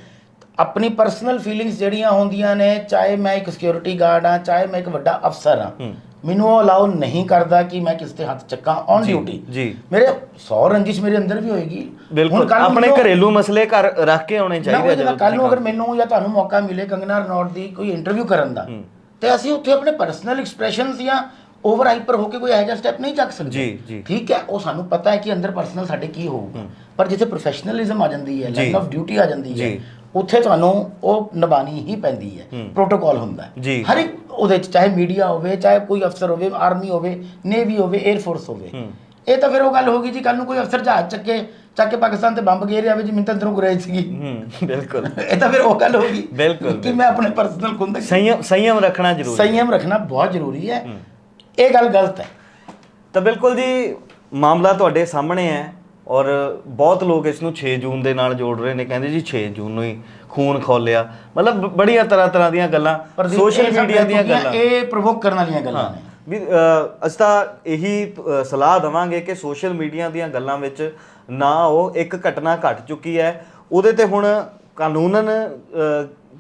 ਆਪਣੀ ਪਰਸਨਲ ਫੀਲਿੰਗਸ ਜਿਹੜੀਆਂ ਹੁੰਦੀਆਂ ਨੇ ਚਾਹੇ ਮੈਂ ਇੱਕ ਸਿਕਿਉਰਿਟੀ ਗਾਰਡ ਹਾਂ ਚਾਹੇ ਮੈਂ ਇੱਕ ਵੱਡਾ ਅਫਸਰ ਹਾਂ ਹੂੰ। ਮੈਨੂੰ ਉਹ ਅਲਾਉ ਨਹੀਂ ਕਰਦਾ ਕਿ ਮੈਂ ਕਿਸ ਤੇ ਹੱਥ ਚੱਕਾਂ ਔਨ ਡਿਊਟੀ ਜੀ। ਮੇਰੇ 100 ਰੰਜਿਸ਼ ਮੇਰੇ ਅੰਦਰ ਵੀ ਹੋਏਗੀ ਕੱਲ੍ਹ ਨੂੰ ਆਪਣੇ ਘਰੇਲੂ ਮਸਲੇ ਘਰ ਰੱਖ ਕੇ ਆਉਣੇ ਚਾਹੀਦੇ ਜਦੋਂ ਕੱਲ ਨੂੰ ਅਗਰ ਮੈਨੂੰ ਜਾਂ ਤੁਹਾਨੂੰ ਮੌਕਾ ਮਿਲੇ ਕੰਗਨਾ ਰਣੌਤ ਦੀ ਕੋਈ ਇੰਟਰਵਿਊ ਕਰਨ ਦਾ ਤੇ ਅਸੀਂ ਉੱਥੇ ਆਪਣੇ ਪਰਸਨਲ ਐਕਸਪ੍ਰੈਸ਼ਨਸ ਜਾਂ ਓਵਰ ਹਾਈਪਰ ਹੋ ਕੇ ਕੋਈ ਇਹੋ ਜਿਹਾ ਸਟੈਪ ਨਹੀਂ ਚੱਕ ਸਕਦੇ ਜੀ, ਜੀ। ਠੀਕ ਹੈ ਉਹ ਸਾਨੂੰ ਪਤਾ ਹੈ ਕਿ ਅੰਦਰ ਪਰਸਨਲ ਸਾਡੇ ਕੀ ਹੋਊਗਾ ਪਰ ਜਿੱਥੇ ਪ੍ਰੋਫੈਸ਼ਨਲਿਜ਼ਮ ਆ ਜਾਂਦੀ ਹੈ। ਲਾਈਨ ਆਫ ਡਿਊਟੀ ਆ ਜਾਂਦੀ ਹੈ। ਉੱਥੇ ਤੁਹਾਨੂੰ ਉਹ ਨਿਭਾਣੀ ਹੀ ਪੈਂਦੀ ਹੈ। ਪ੍ਰੋਟੋਕਾਲ ਹੁੰਦਾ ਹੈ। ਹਰ ਇੱਕ ਉਹਦੇ ਚ ਚਾਹੇ ਮੀਡੀਆ ਹੋਵੇ ਚਾਹੇ ਕੋਈ ਅਫਸਰ ਹੋਵੇ ਆਰਮੀ ਹੋਵੇ ਨੇਵੀ ਹੋਵੇ 에ਅਰ ਫੋਰਸ ਹੋਵੇ ਇਹ ਤਾਂ ਫਿਰ ਉਹ ਗੱਲ ਹੋਗੀ ਜੀ ਕੱਲ ਨੂੰ ਕੋਈ ਅਫਸਰ ਜਹਾਜ਼ ਚੱਕੇ ਚੱਕ ਕੇ ਪਾਕਿਸਤਾਨ ਤੇ ਬੰਬ ਗੇਰ ਆਵੇ ਜੀ ਮੈਨੂੰ ਤਾਂ ਅੰਦਰੋਂ ਗੁਰੇਜ ਸੀਗੀ। ਹੂੰ ਬਿਲਕੁਲ। ਇਹ ਤਾਂ ਫਿਰ ਉਹ ਗੱਲ ਹੋਗੀ ਬਿਲਕੁਲ, ਕਿ ਮੈਂ ਆਪਣੇ ਪਰਸਨਲ ਖੁੰਦ ਸੰਯਮ ਸੰਯਮ ਰੱਖਣਾ ਜ਼ਰੂਰੀ ਹੈ। ਸੰਯਮ ਰੱਖਣਾ ਬਹੁਤ ਜ਼ਰੂਰੀ ਹੈ। ਇਹ ਗੱਲ ਗਲਤ ਹੈ। ਤਾਂ ਬਿਲਕੁਲ ਜੀ ਮਾਮਲਾ ਤੁਹਾਡੇ ਸਾਹਮਣੇ ਹੈ। ਔਰ ਬਹੁਤ ਲੋਕ ਇਸ ਨੂੰ 6 ਜੂਨ ਦੇ ਨਾਲ ਜੋੜ ਰਹੇ ਨੇ ਕਹਿੰਦੇ ਜੀ 6 ਜੂਨ ਨੂੰ ਹੀ ਖੂਨ ਖੋਲਿਆ। ਮਤਲਬ ਬੜੀਆਂ ਤਰ੍ਹਾਂ ਤਰ੍ਹਾਂ ਦੀਆਂ ਗੱਲਾਂ ਸੋਸ਼ਲ ਮੀਡੀਆ ਦੀਆਂ ਗੱਲਾਂ। ਇਹ ਪ੍ਰਵੋਕ ਕਰਨ ਵਾਲੀਆਂ ਗੱਲਾਂ ਨੇ। ਵੀ ਅਸੀਂ ਤਾਂ ਇਹੀ ਸਲਾਹ ਦਵਾਂਗੇ ਕਿ ਸੋਸ਼ਲ ਮੀਡੀਆ ਦੀਆਂ ਗੱਲਾਂ ਵਿੱਚ ਨਾ ਉਹ ਇੱਕ ਘਟਨਾ ਘਟ ਚੁੱਕੀ ਹੈ। ਉਹਦੇ ਤੇ ਹੁਣ ਕਾਨੂੰਨਨ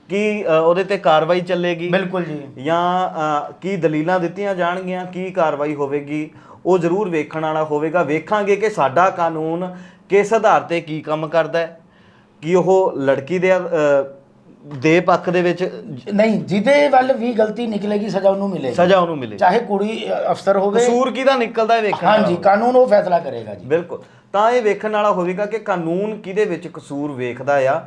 ਕੀ ਉਹਦੇ ਤੇ ਕਾਰਵਾਈ ਚੱਲੇਗੀ? ਬਿਲਕੁਲ ਜੀ। ਜਾਂ ਕੀ ਦਲੀਲਾਂ ਦਿੱਤੀਆਂ ਜਾਣਗੀਆਂ ਕੀ ਕਾਰਵਾਈ ਹੋਵੇਗੀ? ਉਹ ਜ਼ਰੂਰ ਵੇਖਣ ਵਾਲਾ ਹੋਵੇਗਾ। ਵੇਖਾਂਗੇ ਕਿ ਸਾਡਾ ਕਾਨੂੰਨ ਕਿਸ ਆਧਾਰ ਤੇ ਕੀ ਕੰਮ ਕਰਦਾ ਹੈ ਕੀ ਉਹ ਲੜਕੀ ਦੇ ਦੇ ਪੱਖ ਦੇ ਵਿੱਚ ਨਹੀਂ ਜਿਹਦੇ ਵੱਲ ਵੀ ਗਲਤੀ ਨਿਕਲੇਗੀ ਸਜ਼ਾ ਉਹਨੂੰ ਮਿਲੇਗੀ। ਸਜ਼ਾ ਉਹਨੂੰ ਮਿਲੇ ਚਾਹੇ ਕੁੜੀ ਅਫਸਰ ਹੋਵੇ। ਕਸੂਰ ਕਿਹਦਾ ਨਿਕਲਦਾ ਹੈ ਵੇਖਣ ਹਾਂਜੀ ਕਾਨੂੰਨ ਉਹ ਫੈਸਲਾ ਕਰੇਗਾ ਜੀ। ਬਿਲਕੁਲ। ਤਾਂ ਇਹ ਵੇਖਣ ਵਾਲਾ ਹੋਵੇਗਾ ਕਿ ਕਾਨੂੰਨ ਕਿਹਦੇ ਵਿੱਚ ਕਸੂਰ ਵੇਖਦਾ ਆ।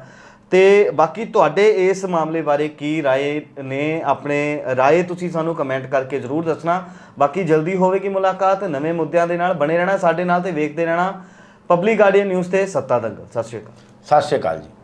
ਤੇ ਬਾਕੀ ਤੁਹਾਡੇ ਇਸ ਮਾਮਲੇ ਬਾਰੇ ਕੀ رائے ਨੇ ਆਪਣੇ رائے ਤੁਸੀਂ ਸਾਨੂੰ ਕਮੈਂਟ ਕਰਕੇ ਜ਼ਰੂਰ ਦੱਸਣਾ ਬਾਕੀ ਜਲਦੀ ਹੋਵੇਗੀ ਮੁਲਾਕਾਤ ਨਵੇਂ ਮੁੱਦਿਆਂ ਦੇ ਨਾਲ ਬਣੇ ਰਹਿਣਾ ਸਾਡੇ ਨਾਲ ਤੇ ਵੇਖਦੇ ਰਹਿਣਾ ਪਬਲਿਕ ਗਾਰਡੀਅਨ ਨਿਊਜ਼ ਤੇ ਸੱਤਾ ਦੰਗਲ ਸਤਿ ਸ਼੍ਰੀ ਅਕਾਲ ਸਤਿ ਸ਼੍ਰੀ ਅਕਾਲ ਜੀ